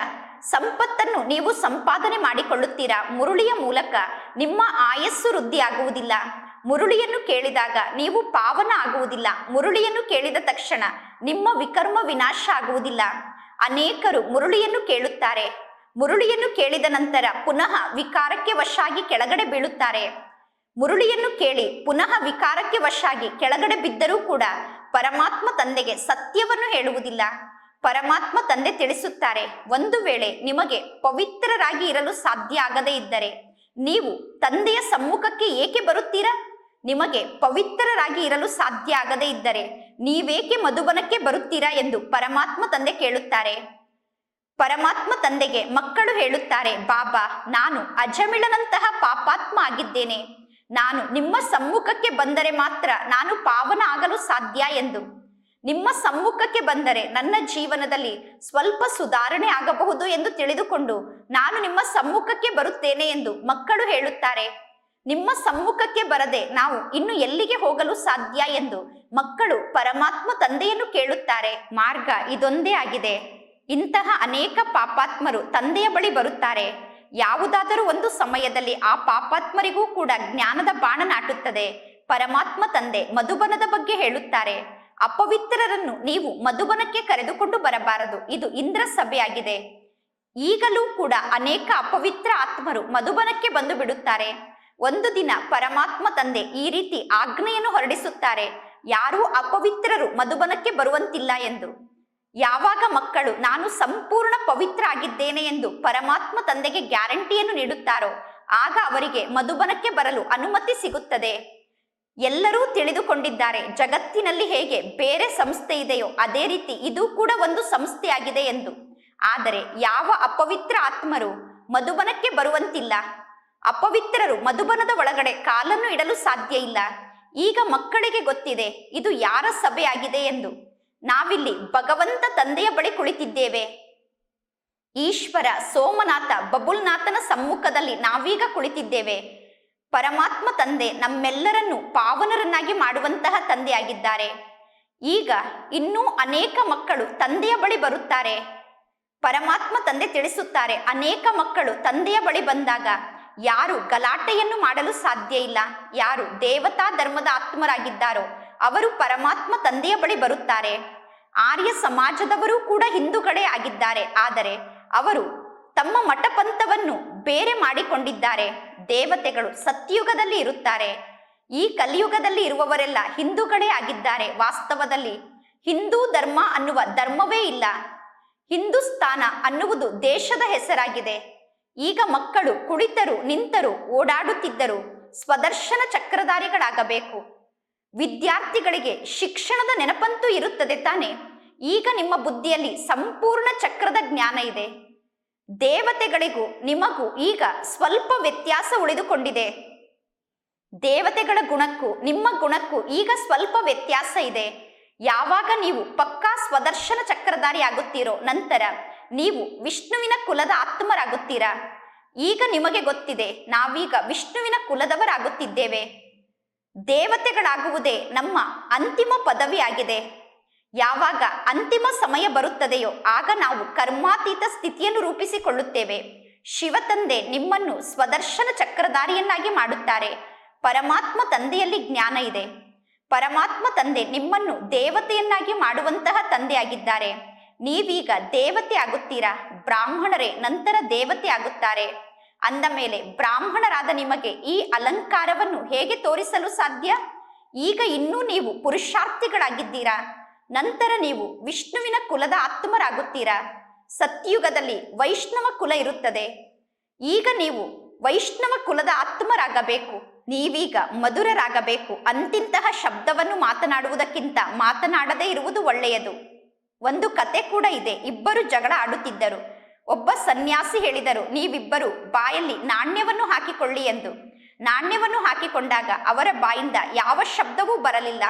ಸಂಪತ್ತನ್ನು ನೀವು ಸಂಪಾದನೆ ಮಾಡಿಕೊಳ್ಳುತ್ತೀರಾ? ಮುರುಳಿಯ ಮೂಲಕ ನಿಮ್ಮ ಆಯಸ್ಸು ವೃದ್ಧಿಯಾಗುವುದಿಲ್ಲ. ಮುರುಳಿಯನ್ನು ಕೇಳಿದಾಗ ನೀವು ಪಾವನ ಆಗುವುದಿಲ್ಲ. ಮುರುಳಿಯನ್ನು ಕೇಳಿದ ತಕ್ಷಣ ನಿಮ್ಮ ವಿಕರ್ಮ ವಿನಾಶ ಆಗುವುದಿಲ್ಲ. ಅನೇಕರು ಮುರುಳಿಯನ್ನು ಕೇಳುತ್ತಾರೆ. ಮುರುಳಿಯನ್ನು ಕೇಳಿದ ನಂತರ ಪುನಃ ವಿಕಾರಕ್ಕೆ ವಶಾಗಿ ಕೆಳಗಡೆ ಬೀಳುತ್ತಾರೆ. ಮುರುಳಿಯನ್ನು ಕೇಳಿ ಪುನಃ ವಿಕಾರಕ್ಕೆ ವಶಾಗಿ ಕೆಳಗಡೆ ಬಿದ್ದರೂ ಕೂಡ ಪರಮಾತ್ಮ ತಂದೆಗೆ ಸತ್ಯವನ್ನು ಹೇಳುವುದಿಲ್ಲ. ಪರಮಾತ್ಮ ತಂದೆ ತಿಳಿಸುತ್ತಾರೆ, ಒಂದು ವೇಳೆ ನಿಮಗೆ ಪವಿತ್ರರಾಗಿ ಇರಲು ಸಾಧ್ಯ ಆಗದೇ ಇದ್ದರೆ, ನೀವು ತಂದೆಯ ಸಮ್ಮುಖಕ್ಕೆ ಏಕೆ ಬರುತ್ತೀರಾ? ನಿಮಗೆ ಪವಿತ್ರರಾಗಿ ಇರಲು ಸಾಧ್ಯ ಆಗದೇ ಇದ್ದರೆ ನೀವೇಕೆ ಮಧುಬನಕ್ಕೆ ಬರುತ್ತೀರಾ ಎಂದು ಪರಮಾತ್ಮ ತಂದೆ ಕೇಳುತ್ತಾರೆ. ಪರಮಾತ್ಮ ತಂದೆಗೆ ಮಕ್ಕಳು ಹೇಳುತ್ತಾರೆ, ಬಾಬಾ, ನಾನು ಅಜಮಿಳನಂತಹ ಪಾಪಾತ್ಮ ಆಗಿದ್ದೇನೆ. ನಾನು ನಿಮ್ಮ ಸಮ್ಮುಖಕ್ಕೆ ಬಂದರೆ ಮಾತ್ರ ನಾನು ಪಾವನ ಆಗಲು ಸಾಧ್ಯ ಎಂದು. ನಿಮ್ಮ ಸಮ್ಮುಖಕ್ಕೆ ಬಂದರೆ ನನ್ನ ಜೀವನದಲ್ಲಿ ಸ್ವಲ್ಪ ಸುಧಾರಣೆ ಆಗಬಹುದು ಎಂದು ತಿಳಿದುಕೊಂಡು ನಾನು ನಿಮ್ಮ ಸಮ್ಮುಖಕ್ಕೆ ಬರುತ್ತೇನೆ ಎಂದು ಮಕ್ಕಳು ಹೇಳುತ್ತಾರೆ. ನಿಮ್ಮ ಸಮ್ಮುಖಕ್ಕೆ ಬರದೆ ನಾವು ಇನ್ನು ಎಲ್ಲಿಗೆ ಹೋಗಲು ಸಾಧ್ಯ ಎಂದು ಮಕ್ಕಳು ಪರಮಾತ್ಮ ತಂದೆಯನ್ನು ಕೇಳುತ್ತಾರೆ. ಮಾರ್ಗ ಇದೊಂದೇ ಆಗಿದೆ. ಇಂತಹ ಅನೇಕ ಪಾಪಾತ್ಮರು ತಂದೆಯ ಬಳಿ ಬರುತ್ತಾರೆ. ಯಾವುದಾದರೂ ಒಂದು ಸಮಯದಲ್ಲಿ ಆ ಪಾಪಾತ್ಮರಿಗೂ ಕೂಡ ಜ್ಞಾನದ ಬಾಣ ನಾಟುತ್ತದೆ. ಪರಮಾತ್ಮ ತಂದೆ ಮಧುಬನದ ಬಗ್ಗೆ ಹೇಳುತ್ತಾರೆ. ಅಪವಿತ್ರರನ್ನು ನೀವು ಮಧುಬನಕ್ಕೆ ಕರೆದುಕೊಂಡು ಬರಬಾರದು. ಇದು ಇಂದ್ರ ಸಭೆಯಾಗಿದೆ ಈಗಲೂ ಕೂಡ ಅನೇಕ ಅಪವಿತ್ರ ಆತ್ಮರು ಮಧುಬನಕ್ಕೆ ಬಂದು ಬಿಡುತ್ತಾರೆ. ಒಂದು ದಿನ ಪರಮಾತ್ಮ ತಂದೆ ಈ ರೀತಿ ಆಜ್ಞೆಯನ್ನು ಹೊರಡಿಸುತ್ತಾರೆ, ಯಾರೂ ಅಪವಿತ್ರರು ಮಧುಬನಕ್ಕೆ ಬರುವಂತಿಲ್ಲ ಎಂದು. ಯಾವಾಗ ಮಕ್ಕಳು, ನಾನು ಸಂಪೂರ್ಣ ಪವಿತ್ರ ಆಗಿದ್ದೇನೆ ಎಂದು ಪರಮಾತ್ಮ ತಂದೆಗೆ ಗ್ಯಾರಂಟಿಯನ್ನು ನೀಡುತ್ತಾರೋ, ಆಗ ಅವರಿಗೆ ಮಧುಬನಕ್ಕೆ ಬರಲು ಅನುಮತಿ ಸಿಗುತ್ತದೆ. ಎಲ್ಲರೂ ತಿಳಿದುಕೊಂಡಿದ್ದಾರೆ. ಜಗತ್ತಿನಲ್ಲಿ ಹೇಗೆ ಬೇರೆ ಸಂಸ್ಥೆ ಇದೆಯೋ ಅದೇ ರೀತಿ ಇದು ಕೂಡ ಒಂದು ಸಂಸ್ಥೆಯಾಗಿದೆ ಎಂದು. ಆದರೆ ಯಾವ ಅಪವಿತ್ರ ಆತ್ಮರು ಮಧುಬನಕ್ಕೆ ಬರುವಂತಿಲ್ಲ? ಅಪವಿತ್ರರು ಮಧುಬನದ ಒಳಗಡೆ ಕಾಲನ್ನು ಇಡಲು ಸಾಧ್ಯ ಇಲ್ಲ. ಈಗ ಮಕ್ಕಳಿಗೆ ಗೊತ್ತಿದೆ, ಇದು ಯಾರ ಸಭೆಯಾಗಿದೆ ಎಂದು. ನಾವಿಲ್ಲಿ ಭಗವಂತ ತಂದೆಯ ಬಳಿ ಕುಳಿತಿದ್ದೇವೆ. ಈಶ್ವರ ಸೋಮನಾಥ ಬಬುಲ್ನಾಥನ ಸಮ್ಮುಖದಲ್ಲಿ ನಾವೀಗ ಕುಳಿತಿದ್ದೇವೆ. ಪರಮಾತ್ಮ ತಂದೆ ನಮ್ಮೆಲ್ಲರನ್ನು ಪಾವನರನ್ನಾಗಿ ಮಾಡುವಂತಹ ತಂದೆಯಾಗಿದ್ದಾರೆ. ಈಗ ಇನ್ನೂ ಅನೇಕ ಮಕ್ಕಳು ತಂದೆಯ ಬಳಿ ಬರುತ್ತಾರೆ. ಪರಮಾತ್ಮ ತಂದೆ ತಿಳಿಸುತ್ತಾರೆ, ಅನೇಕ ಮಕ್ಕಳು ತಂದೆಯ ಬಳಿ ಬಂದಾಗ ಯಾರು ಗಲಾಟೆಯನ್ನು ಮಾಡಲು ಸಾಧ್ಯ ಇಲ್ಲ, ಯಾರು ದೇವತಾ ಧರ್ಮದ ಆತ್ಮರಾಗಿದ್ದಾರೋ ಅವರು ಪರಮಾತ್ಮ ತಂದೆಯ ಬಳಿ ಬರುತ್ತಾರೆ. ಆರ್ಯ ಸಮಾಜದವರು ಕೂಡ ಹಿಂದೂಗಳೇ ಆಗಿದ್ದಾರೆ, ಆದರೆ ಅವರು ತಮ್ಮ ಮಠಪಂಥವನ್ನು ಬೇರೆ ಮಾಡಿಕೊಂಡಿದ್ದಾರೆ. ದೇವತೆಗಳು ಸತ್ಯುಗದಲ್ಲಿ ಇರುತ್ತಾರೆ. ಈ ಕಲಿಯುಗದಲ್ಲಿ ಇರುವವರೆಲ್ಲ ಹಿಂದೂಗಳೇ ಆಗಿದ್ದಾರೆ ವಾಸ್ತವದಲ್ಲಿ. ಹಿಂದೂ ಧರ್ಮ ಅನ್ನುವ ಧರ್ಮವೇ ಇಲ್ಲ. ಹಿಂದೂಸ್ತಾನ ಅನ್ನುವುದು ದೇಶದ ಹೆಸರಾಗಿದೆ. ಈಗ ಮಕ್ಕಳು ಕುಳಿತರು ನಿಂತರು ಓಡಾಡುತ್ತಿದ್ದರು. ಸ್ವದರ್ಶನ ಚಕ್ರಧಾರಿಗಳಾಗಬೇಕು. ವಿದ್ಯಾರ್ಥಿಗಳಿಗೆ ಶಿಕ್ಷಣದ ನೆನಪಂತೂ ಇರುತ್ತದೆ ತಾನೆ. ಈಗ ನಿಮ್ಮ ಬುದ್ಧಿಯಲ್ಲಿ ಸಂಪೂರ್ಣ ಚಕ್ರದ ಜ್ಞಾನ ಇದೆ. ದೇವತೆಗಳಿಗೂ ನಿಮಗೂ ಈಗ ಸ್ವಲ್ಪ ವ್ಯತ್ಯಾಸ ಉಳಿದುಕೊಂಡಿದೆ. ದೇವತೆಗಳ ಗುಣಕ್ಕೂ ನಿಮ್ಮ ಗುಣಕ್ಕೂ ಈಗ ಸ್ವಲ್ಪ ವ್ಯತ್ಯಾಸ ಇದೆ. ಯಾವಾಗ ನೀವು ಪಕ್ಕಾ ಸ್ವದರ್ಶನ ಚಕ್ರಧಾರಿ ಆಗುತ್ತೀರೋ ನಂತರ ನೀವು ವಿಷ್ಣುವಿನ ಕುಲದ ಆತ್ಮರಾಗುತ್ತೀರಾ. ಈಗ ನಿಮಗೆ ಗೊತ್ತಿದೆ, ನಾವೀಗ ವಿಷ್ಣುವಿನ ಕುಲದವರಾಗುತ್ತಿದ್ದೇವೆ. ದೇವತೆಗಳಾಗುವುದೇ ನಮ್ಮ ಅಂತಿಮ ಪದವಿಯಾಗಿದೆ. ಯಾವಾಗ ಅಂತಿಮ ಸಮಯ ಬರುತ್ತದೆಯೋ ಆಗ ನಾವು ಕರ್ಮಾತೀತ ಸ್ಥಿತಿಯನ್ನು ರೂಪಿಸಿಕೊಳ್ಳುತ್ತೇವೆ. ಶಿವ ತಂದೆ ನಿಮ್ಮನ್ನು ಸ್ವದರ್ಶನ ಚಕ್ರಧಾರಿಯನ್ನಾಗಿ ಮಾಡುತ್ತಾರೆ. ಪರಮಾತ್ಮ ತಂದೆಯಲ್ಲಿ ಜ್ಞಾನ ಇದೆ. ಪರಮಾತ್ಮ ತಂದೆ ನಿಮ್ಮನ್ನು ದೇವತೆಯನ್ನಾಗಿ ಮಾಡುವಂತಹ ತಂದೆಯಾಗಿದ್ದಾರೆ. ನೀವೀಗ ದೇವತೆ ಆಗುತ್ತೀರಾ? ಬ್ರಾಹ್ಮಣರೇ, ನಂತರ ದೇವತೆ ಆಗುತ್ತಾರೆ. ಅಂದ ಮೇಲೆ ಬ್ರಾಹ್ಮಣರಾದ ನಿಮಗೆ ಈ ಅಲಂಕಾರವನ್ನು ಹೇಗೆ ತೋರಿಸಲು ಸಾಧ್ಯ? ಈಗ ಇನ್ನೂ ನೀವು ಪುರುಷಾರ್ಥಿಗಳಾಗಿದ್ದೀರಾ? ನಂತರ ನೀವು ವಿಷ್ಣುವಿನ ಕುಲದ ಆತ್ಮರಾಗುತ್ತೀರಾ? ಸತ್ಯುಗದಲ್ಲಿ ವೈಷ್ಣವ ಕುಲ ಇರುತ್ತದೆ. ಈಗ ನೀವು ವೈಷ್ಣವ ಕುಲದ ಆತ್ಮರಾಗಬೇಕು. ನೀವೀಗ ಮಧುರರಾಗಬೇಕು. ಅಂತಿಂತಹ ಶಬ್ದವನ್ನು ಮಾತನಾಡುವುದಕ್ಕಿಂತ ಮಾತನಾಡದೇ ಇರುವುದು ಒಳ್ಳೆಯದು. ಒಂದು ಕತೆ ಕೂಡ ಇದೆ. ಇಬ್ಬರು ಜಗಳ ಆಡುತ್ತಿದ್ದರು. ಒಬ್ಬ ಸನ್ಯಾಸಿ ಹೇಳಿದರು, ನೀವಿಬ್ಬರು ಬಾಯಲ್ಲಿ ನಾಣ್ಯವನ್ನು ಹಾಕಿಕೊಳ್ಳಿ ಎಂದು. ನಾಣ್ಯವನ್ನು ಹಾಕಿಕೊಂಡಾಗ ಅವರ ಬಾಯಿಂದ ಯಾವ ಶಬ್ದವೂ ಬರಲಿಲ್ಲ.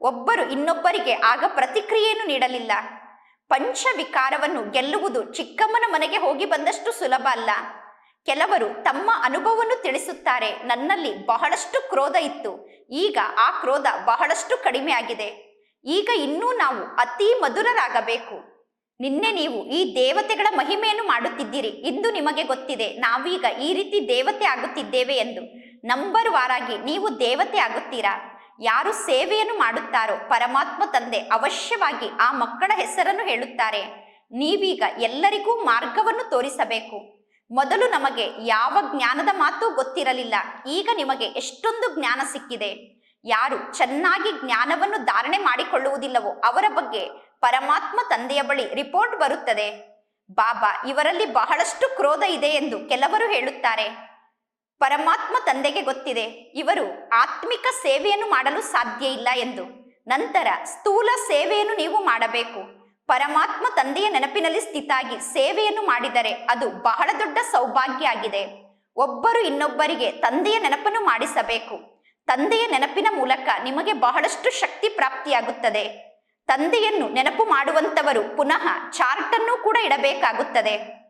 ಒಬ್ಬರು ಇನ್ನೊಬ್ಬರಿಗೆ ಆಗ ಪ್ರತಿಕ್ರಿಯೆಯನ್ನು ನೀಡಲಿಲ್ಲ. ಪಂಚ ವಿಕಾರವನ್ನು ಗೆಲ್ಲುವುದು ಚಿಕ್ಕಮ್ಮನ ಮನೆಗೆ ಹೋಗಿ ಬಂದಷ್ಟು ಸುಲಭ ಅಲ್ಲ. ಕೆಲವರು ತಮ್ಮ ಅನುಭವವನ್ನು ತಿಳಿಸುತ್ತಾರೆ, ನನ್ನಲ್ಲಿ ಬಹಳಷ್ಟು ಕ್ರೋಧ ಇತ್ತು. ಈಗ ಆ ಕ್ರೋಧ ಬಹಳಷ್ಟು ಕಡಿಮೆ ಆಗಿದೆ. ಈಗ ಇನ್ನೂ ನಾವು ಅತಿ ಮಧುರರಾಗಬೇಕು. ನಿನ್ನೆ ನೀವು ಈ ದೇವತೆಗಳ ಮಹಿಮೆಯನ್ನು ಮಾಡುತ್ತಿದ್ದೀರಿ. ಇಂದು ನಿಮಗೆ ಗೊತ್ತಿದೆ, ನಾವೀಗ ಈ ರೀತಿ ದೇವತೆ ಆಗುತ್ತಿದ್ದೇವೆ ಎಂದು. ನಂಬರ್ ವಾರಾಗಿ ನೀವು ದೇವತೆ ಆಗುತ್ತೀರಾ? ಯಾರು ಸೇವೆಯನ್ನು ಮಾಡುತ್ತಾರೋ ಪರಮಾತ್ಮ ತಂದೆ ಅವಶ್ಯವಾಗಿ ಆ ಮಕ್ಕಳ ಹೆಸರನ್ನು ಹೇಳುತ್ತಾರೆ. ನೀವೀಗ ಎಲ್ಲರಿಗೂ ಮಾರ್ಗವನ್ನು ತೋರಿಸಬೇಕು. ಮೊದಲು ನಮಗೆ ಯಾವ ಜ್ಞಾನದ ಮಾತು ಗೊತ್ತಿರಲಿಲ್ಲ. ಈಗ ನಿಮಗೆ ಎಷ್ಟೊಂದು ಜ್ಞಾನ ಸಿಕ್ಕಿದೆ. ಯಾರು ಚೆನ್ನಾಗಿ ಜ್ಞಾನವನ್ನು ಧಾರಣೆ ಮಾಡಿಕೊಳ್ಳುವುದಿಲ್ಲವೋ ಅವರ ಬಗ್ಗೆ ಪರಮಾತ್ಮ ತಂದೆಯ ಬಳಿ ರಿಪೋರ್ಟ್ ಬರುತ್ತದೆ. ಬಾಬಾ, ಇವರಲ್ಲಿ ಬಹಳಷ್ಟು ಕ್ರೋಧ ಇದೆ ಎಂದು ಕೆಲವರು ಹೇಳುತ್ತಾರೆ. ಪರಮಾತ್ಮ ತಂದೆಗೆ ಗೊತ್ತಿದೆ, ಇವರು ಆತ್ಮಿಕ ಸೇವೆಯನ್ನು ಮಾಡಲು ಸಾಧ್ಯ ಇಲ್ಲ ಎಂದು. ನಂತರ ಸ್ಥೂಲ ಸೇವೆಯನ್ನು ನೀವು ಮಾಡಬೇಕು. ಪರಮಾತ್ಮ ತಂದೆಯ ನೆನಪಿನಲ್ಲಿ ಸ್ಥಿತಾಗಿ ಸೇವೆಯನ್ನು ಮಾಡಿದರೆ ಅದು ಬಹಳ ದೊಡ್ಡ ಸೌಭಾಗ್ಯ ಆಗಿದೆ. ಒಬ್ಬರು ಇನ್ನೊಬ್ಬರಿಗೆ ತಂದೆಯ ನೆನಪನ್ನು ಮಾಡಿಸಬೇಕು. ತಂದೆಯ ನೆನಪಿನ ಮೂಲಕ ನಿಮಗೆ ಬಹಳಷ್ಟು ಶಕ್ತಿ ಪ್ರಾಪ್ತಿಯಾಗುತ್ತದೆ. ತಂದೆಯನ್ನು ನೆನಪು ಮಾಡುವಂತವರು ಪುನಃ ಚಾರ್ಟನ್ನು ಕೂಡ ಇಡಬೇಕಾಗುತ್ತದೆ.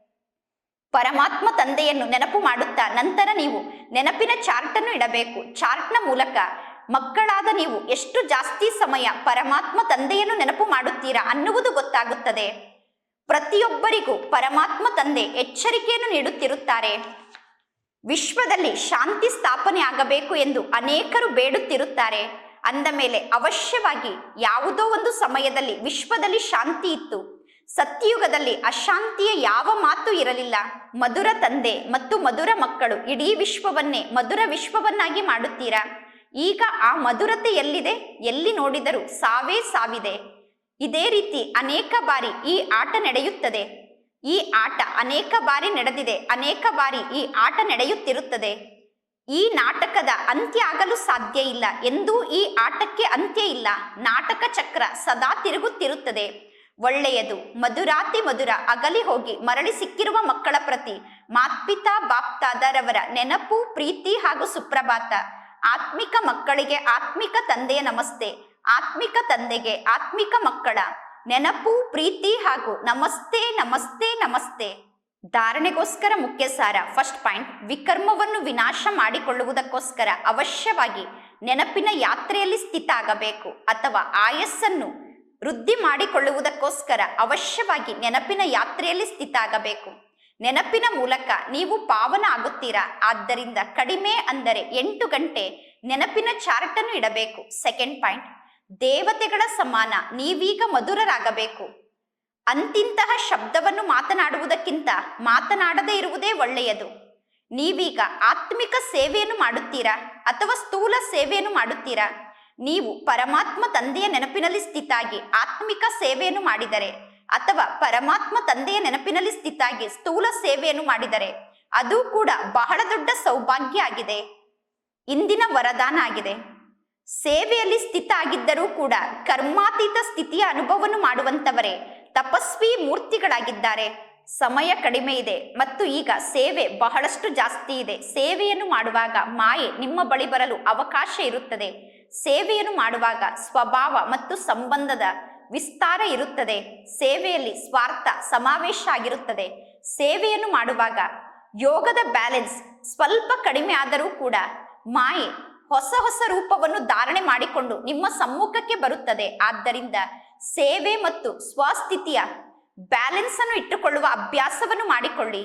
ಪರಮಾತ್ಮ ತಂದೆಯನ್ನು ನೆನಪು ಮಾಡುತ್ತಾ ನಂತರ ನೀವು ನೆನಪಿನ ಚಾರ್ಟನ್ನು ಇಡಬೇಕು. ಚಾರ್ಟ್ನ ಮೂಲಕ ಮಕ್ಕಳಾದ ನೀವು ಎಷ್ಟು ಜಾಸ್ತಿ ಸಮಯ ಪರಮಾತ್ಮ ತಂದೆಯನ್ನು ನೆನಪು ಮಾಡುತ್ತೀರಾ ಅನ್ನುವುದು ಗೊತ್ತಾಗುತ್ತದೆ. ಪ್ರತಿಯೊಬ್ಬರಿಗೂ ಪರಮಾತ್ಮ ತಂದೆ ಎಚ್ಚರಿಕೆಯನ್ನು ನೀಡುತ್ತಿರುತ್ತಾರೆ. ವಿಶ್ವದಲ್ಲಿ ಶಾಂತಿ ಸ್ಥಾಪನೆ ಆಗಬೇಕು ಎಂದು ಅನೇಕರು ಬೇಡುತ್ತಿರುತ್ತಾರೆ. ಅಂದ ಮೇಲೆ ಅವಶ್ಯವಾಗಿ ಯಾವುದೋ ಒಂದು ಸಮಯದಲ್ಲಿ ವಿಶ್ವದಲ್ಲಿ ಶಾಂತಿ ಇತ್ತು. ಸತ್ಯಯುಗದಲ್ಲಿ ಅಶಾಂತಿಯ ಯಾವ ಮಾತು ಇರಲಿಲ್ಲ. ಮಧುರ ತಂದೆ ಮತ್ತು ಮಧುರ ಮಕ್ಕಳು ಇಡೀ ವಿಶ್ವವನ್ನೇ ಮಧುರ ವಿಶ್ವವನ್ನಾಗಿ ಮಾಡುತ್ತೀರಾ? ಈಗ ಆ ಮಧುರತೆ ಎಲ್ಲಿದೆ? ಎಲ್ಲಿ ನೋಡಿದರೂ ಸಾವೇ ಸಾವಿದೆ. ಇದೇ ರೀತಿ ಅನೇಕ ಬಾರಿ ಈ ಆಟ ನಡೆಯುತ್ತದೆ. ಈ ಆಟ ಅನೇಕ ಬಾರಿ ನಡೆದಿದೆ. ಅನೇಕ ಬಾರಿ ಈ ಆಟ ನಡೆಯುತ್ತಿರುತ್ತದೆ. ಈ ನಾಟಕದ ಅಂತ್ಯ ಆಗಲು ಸಾಧ್ಯ ಇಲ್ಲ. ಎಂದೂ ಈ ಆಟಕ್ಕೆ ಅಂತ್ಯ ಇಲ್ಲ. ನಾಟಕ ಚಕ್ರ ಸದಾ ತಿರುಗುತ್ತಿರುತ್ತದೆ. ಒಳ್ಳೆಯದು. ಮಧುರಾತಿ ಮಧುರ, ಅಗಲಿ ಹೋಗಿ ಮರಳಿ ಸಿಕ್ಕಿರುವ ಮಕ್ಕಳ ಪ್ರತಿ, ಮಾತ್ಪಿತಾ ಬಾಪ್ತಾದರವರ ನೆನಪು, ಪ್ರೀತಿ ಹಾಗೂ ಸುಪ್ರಭಾತ. ಆತ್ಮಿಕ ಮಕ್ಕಳಿಗೆ ಆತ್ಮಿಕ ತಂದೆಯ ನಮಸ್ತೆ, ಆತ್ಮಿಕ ತಂದೆಗೆ ಆತ್ಮಿಕ ಮಕ್ಕಳ. ನೆನಪು, ಪ್ರೀತಿ ಹಾಗೂ ನಮಸ್ತೆ ನಮಸ್ತೆ ನಮಸ್ತೆ. ಧಾರಣೆಗೋಸ್ಕರ ಮುಖ್ಯ ಸಾರ ಫಸ್ಟ್ ಪಾಯಿಂಟ್, ವಿಕರ್ಮವನ್ನು ವಿನಾಶ ಮಾಡಿಕೊಳ್ಳುವುದಕ್ಕೋಸ್ಕರ ಅವಶ್ಯವಾಗಿ ನೆನಪಿನ ಯಾತ್ರೆಯಲ್ಲಿ ಸ್ಥಿತ ಆಗಬೇಕು, ಅಥವಾ ಆಯಸ್ಸನ್ನು ವೃದ್ಧಿ ಮಾಡಿಕೊಳ್ಳುವುದಕ್ಕೋಸ್ಕರ ಅವಶ್ಯವಾಗಿ ನೆನಪಿನ ಯಾತ್ರೆಯಲ್ಲಿ ಸ್ಥಿತ ಆಗಬೇಕು ನೆನಪಿನ ಮೂಲಕ ನೀವು ಪಾವನ ಆಗುತ್ತೀರಾ? ಆದ್ದರಿಂದ ಕಡಿಮೆ ಅಂದರೆ ಎಂಟು ಗಂಟೆ ನೆನಪಿನ ಚಾರ್ಟ್ ಅನ್ನು ಇಡಬೇಕು. ಸೆಕೆಂಡ್ ಪಾಯಿಂಟ್, ದೇವತೆಗಳ ಸಮಾನ, ನೀವೀಗ ಮಧುರರಾಗಬೇಕು. ಅಂತಿಂತಹ ಶಬ್ದವನ್ನು ಮಾತನಾಡುವುದಕ್ಕಿಂತ ಮಾತನಾಡದೇ ಇರುವುದೇ ಒಳ್ಳೆಯದು. ನೀವೀಗ ಆತ್ಮಿಕ ಸೇವೆಯನ್ನು ಮಾಡುತ್ತೀರಾ? ಅಥವಾ ಸ್ಥೂಲ ಸೇವೆಯನ್ನು ಮಾಡುತ್ತೀರಾ? ನೀವು ಪರಮಾತ್ಮ ತಂದೆಯ ನೆನಪಿನಲ್ಲಿ ಸ್ಥಿತಾಗಿ ಆತ್ಮಿಕ ಸೇವೆಯನ್ನು ಮಾಡಿದರೆ ಅಥವಾ ಪರಮಾತ್ಮ ತಂದೆಯ ನೆನಪಿನಲ್ಲಿ ಸ್ಥಿತಾಗಿ ಸ್ಥೂಲ ಸೇವೆಯನ್ನು ಮಾಡಿದರೆ ಅದು ಕೂಡ ಬಹಳ ದೊಡ್ಡ ಸೌಭಾಗ್ಯ ಆಗಿದೆ. ಇಂದಿನ ವರದಾನ ಆಗಿದೆ. ಸೇವೆಯಲ್ಲಿ ಸ್ಥಿತ ಆಗಿದ್ದರೂ ಕೂಡ ಕರ್ಮಾತೀತ ಸ್ಥಿತಿಯ ಅನುಭವವನ್ನು ಮಾಡುವಂತವರೇ ತಪಸ್ವಿ ಮೂರ್ತಿಗಳಾಗಿದ್ದಾರೆ. ಸಮಯ ಕಡಿಮೆ ಇದೆ ಮತ್ತು ಈಗ ಸೇವೆ ಬಹಳಷ್ಟು ಜಾಸ್ತಿ ಇದೆ. ಸೇವೆಯನ್ನು ಮಾಡುವಾಗ ಮಾಯೆ ನಿಮ್ಮ ಬಳಿ ಬರಲು ಅವಕಾಶ ಇರುತ್ತದೆ. ಸೇವೆಯನ್ನು ಮಾಡುವಾಗ ಸ್ವಭಾವ ಮತ್ತು ಸಂಬಂಧದ ವಿಸ್ತಾರ ಇರುತ್ತದೆ. ಸೇವೆಯಲ್ಲಿ ಸ್ವಾರ್ಥ, ಸಮಾವೇಶ ಆಗಿರುತ್ತದೆ. ಸೇವೆಯನ್ನು ಮಾಡುವಾಗ ಯೋಗದ ಬ್ಯಾಲೆನ್ಸ್ ಸ್ವಲ್ಪ ಕಡಿಮೆ ಆದರೂ ಕೂಡ ಮಾಯೆ, ಹೊಸ ಹೊಸ ರೂಪವನ್ನು ಧಾರಣೆ ಮಾಡಿಕೊಂಡು ನಿಮ್ಮ ಸಮ್ಮುಖಕ್ಕೆ ಬರುತ್ತದೆ. ಆದ್ದರಿಂದ ಸೇವೆ ಮತ್ತು ಸ್ವಸ್ಥಿತಿಯ ಬ್ಯಾಲೆನ್ಸ್ ಅನ್ನು ಇಟ್ಟುಕೊಳ್ಳುವ ಅಭ್ಯಾಸವನ್ನು ಮಾಡಿಕೊಳ್ಳಿ.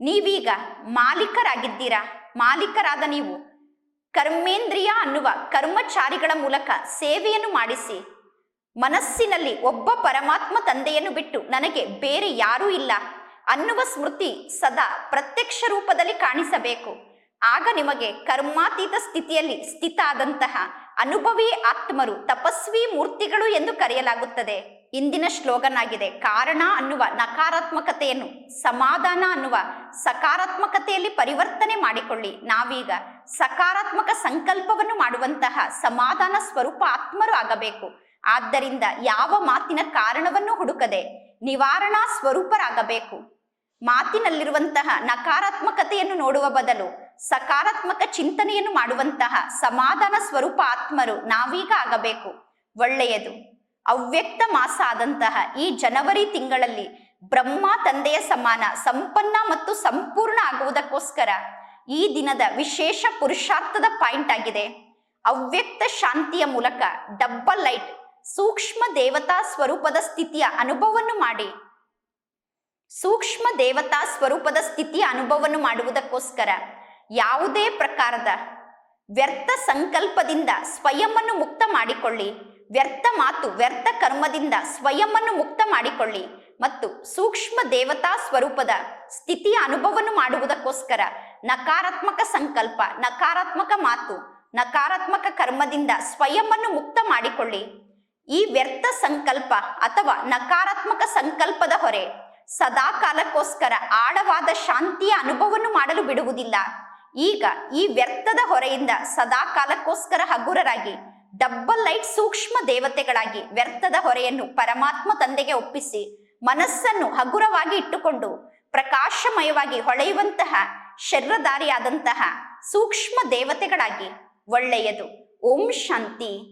ನೀವೀಗ ಮಾಲೀಕರಾಗಿದ್ದೀರಾ? ಮಾಲೀಕರಾದ ನೀವು ಕರ್ಮೇಂದ್ರಿಯ ಅನ್ನುವ ಕರ್ಮಚಾರಿಗಳ ಮೂಲಕ ಸೇವೆಯನ್ನು ಮಾಡಿಸಿ, ಮನಸ್ಸಿನಲ್ಲಿ ಒಬ್ಬ ಪರಮಾತ್ಮ ತಂದೆಯನ್ನು ಬಿಟ್ಟು ನನಗೆ ಬೇರೆ ಯಾರೂ ಇಲ್ಲ ಅನ್ನುವ ಸ್ಮೃತಿ ಸದಾ ಪ್ರತ್ಯಕ್ಷ ರೂಪದಲ್ಲಿ ಕಾಣಿಸಬೇಕು. ಆಗ ನಿಮಗೆ ಕರ್ಮಾತೀತ ಸ್ಥಿತಿಯಲ್ಲಿ ಸ್ಥಿತ ಆದಂತಹ ಅನುಭವಿ ಆತ್ಮರು ತಪಸ್ವಿ ಮೂರ್ತಿಗಳು ಎಂದು ಕರೆಯಲಾಗುತ್ತದೆ. ಇಂದಿನ ಶ್ಲೋಗನ್ ಕಾರಣ ಅನ್ನುವ ನಕಾರಾತ್ಮಕತೆಯನ್ನು, ಸಮಾಧಾನ ಅನ್ನುವ ಸಕಾರಾತ್ಮಕತೆಯಲ್ಲಿ ಪರಿವರ್ತನೆ ಮಾಡಿಕೊಳ್ಳಿ. ನಾವೀಗ ಸಕಾರಾತ್ಮಕ ಸಂಕಲ್ಪವನ್ನು ಮಾಡುವಂತಹ ಸಮಾಧಾನ ಸ್ವರೂಪ ಆತ್ಮರು ಆಗಬೇಕು. ಆದ್ದರಿಂದ ಯಾವ ಮಾತಿನ ಕಾರಣವನ್ನು ಹುಡುಕದೆ ನಿವಾರಣಾ ಸ್ವರೂಪರಾಗಬೇಕು. ಮಾತಿನಲ್ಲಿರುವಂತಹ ನಕಾರಾತ್ಮಕತೆಯನ್ನು ನೋಡುವ ಬದಲು ಸಕಾರಾತ್ಮಕ ಚಿಂತನೆಯನ್ನು ಮಾಡುವಂತಹ ಸಮಾಧಾನ ಸ್ವರೂಪ ಆತ್ಮರು ನಾವೀಗ ಆಗಬೇಕು. ಒಳ್ಳೆಯದು. ಅವ್ಯಕ್ತ ಮಾಸ ಆದಂತಹ ಈ ಜನವರಿ ತಿಂಗಳಲ್ಲಿ ಬ್ರಹ್ಮ ತಂದೆಯ ಸಮಾನ, ಸಂಪನ್ನ ಮತ್ತು ಸಂಪೂರ್ಣ ಆಗುವುದಕ್ಕೋಸ್ಕರ ಈ ದಿನದ ವಿಶೇಷ ಪುರುಷಾರ್ಥದ ಪಾಯಿಂಟ್ ಆಗಿದೆ. ಅವ್ಯಕ್ತ ಶಾಂತಿಯ ಮೂಲಕ ಡಬ್ಬಲ್ ಲೈಟ್, ಸೂಕ್ಷ್ಮ ದೇವತಾ ಸ್ವರೂಪದ ಸ್ಥಿತಿಯ ಅನುಭವವನ್ನು ಮಾಡಿ. ಸೂಕ್ಷ್ಮ ದೇವತಾ ಸ್ವರೂಪದ ಸ್ಥಿತಿಯ ಅನುಭವವನ್ನು ಮಾಡುವುದಕ್ಕೋಸ್ಕರ ಯಾವುದೇ ಪ್ರಕಾರದ ವ್ಯರ್ಥ ಸಂಕಲ್ಪದಿಂದ ಸ್ವಯಂವನ್ನು ಮುಕ್ತ ಮಾಡಿಕೊಳ್ಳಿ. ವ್ಯರ್ಥ ಮಾತು ವ್ಯರ್ಥ ಕರ್ಮದಿಂದ ಸ್ವಯಂವನ್ನು ಮುಕ್ತ ಮಾಡಿಕೊಳ್ಳಿ ಮತ್ತು ಸೂಕ್ಷ್ಮ ದೇವತಾ ಸ್ವರೂಪದ ಸ್ಥಿತಿಯ ಅನುಭವವನ್ನು ಮಾಡುವುದಕ್ಕೋಸ್ಕರ ನಕಾರಾತ್ಮಕ ಸಂಕಲ್ಪ, ನಕಾರಾತ್ಮಕ ಮಾತು, ನಕಾರಾತ್ಮಕ ಕರ್ಮದಿಂದ ಸ್ವಯಂವನ್ನು ಮುಕ್ತ ಮಾಡಿಕೊಳ್ಳಿ. ಈ ವ್ಯರ್ಥ ಸಂಕಲ್ಪ ಅಥವಾ ನಕಾರಾತ್ಮಕ ಸಂಕಲ್ಪದ ಹೊರೆ ಸದಾ ಕಾಲಕ್ಕೋಸ್ಕರ ಆಳವಾದ ಶಾಂತಿಯ ಅನುಭವವನ್ನು ಮಾಡಲು ಬಿಡುವುದಿಲ್ಲ. ಈಗ ಈ ವ್ಯರ್ಥದ ಹೊರೆಯಿಂದ ಸದಾ ಕಾಲಕ್ಕೋಸ್ಕರ ಹಗುರರಾಗಿ ಡಬ್ಬಲ್ ಲೈಟ್ ಸೂಕ್ಷ್ಮ ದೇವತೆಗಳಾಗಿ ವ್ಯರ್ಥದ ಹೊರೆಯನ್ನು ಪರಮಾತ್ಮ ತಂದೆಗೆ ಒಪ್ಪಿಸಿ ಮನಸ್ಸನ್ನು ಹಗುರವಾಗಿ ಇಟ್ಟುಕೊಂಡು ಪ್ರಕಾಶಮಯವಾಗಿ ಹೊಳೆಯುವಂತಹ ಶರ್ರದಾರಿಯಾದಂತಹ ಸೂಕ್ಷ್ಮ ದೇವತೆಗಳಾಗಿ ಒಳ್ಳೆಯದು. ಓಂ ಶಾಂತಿ.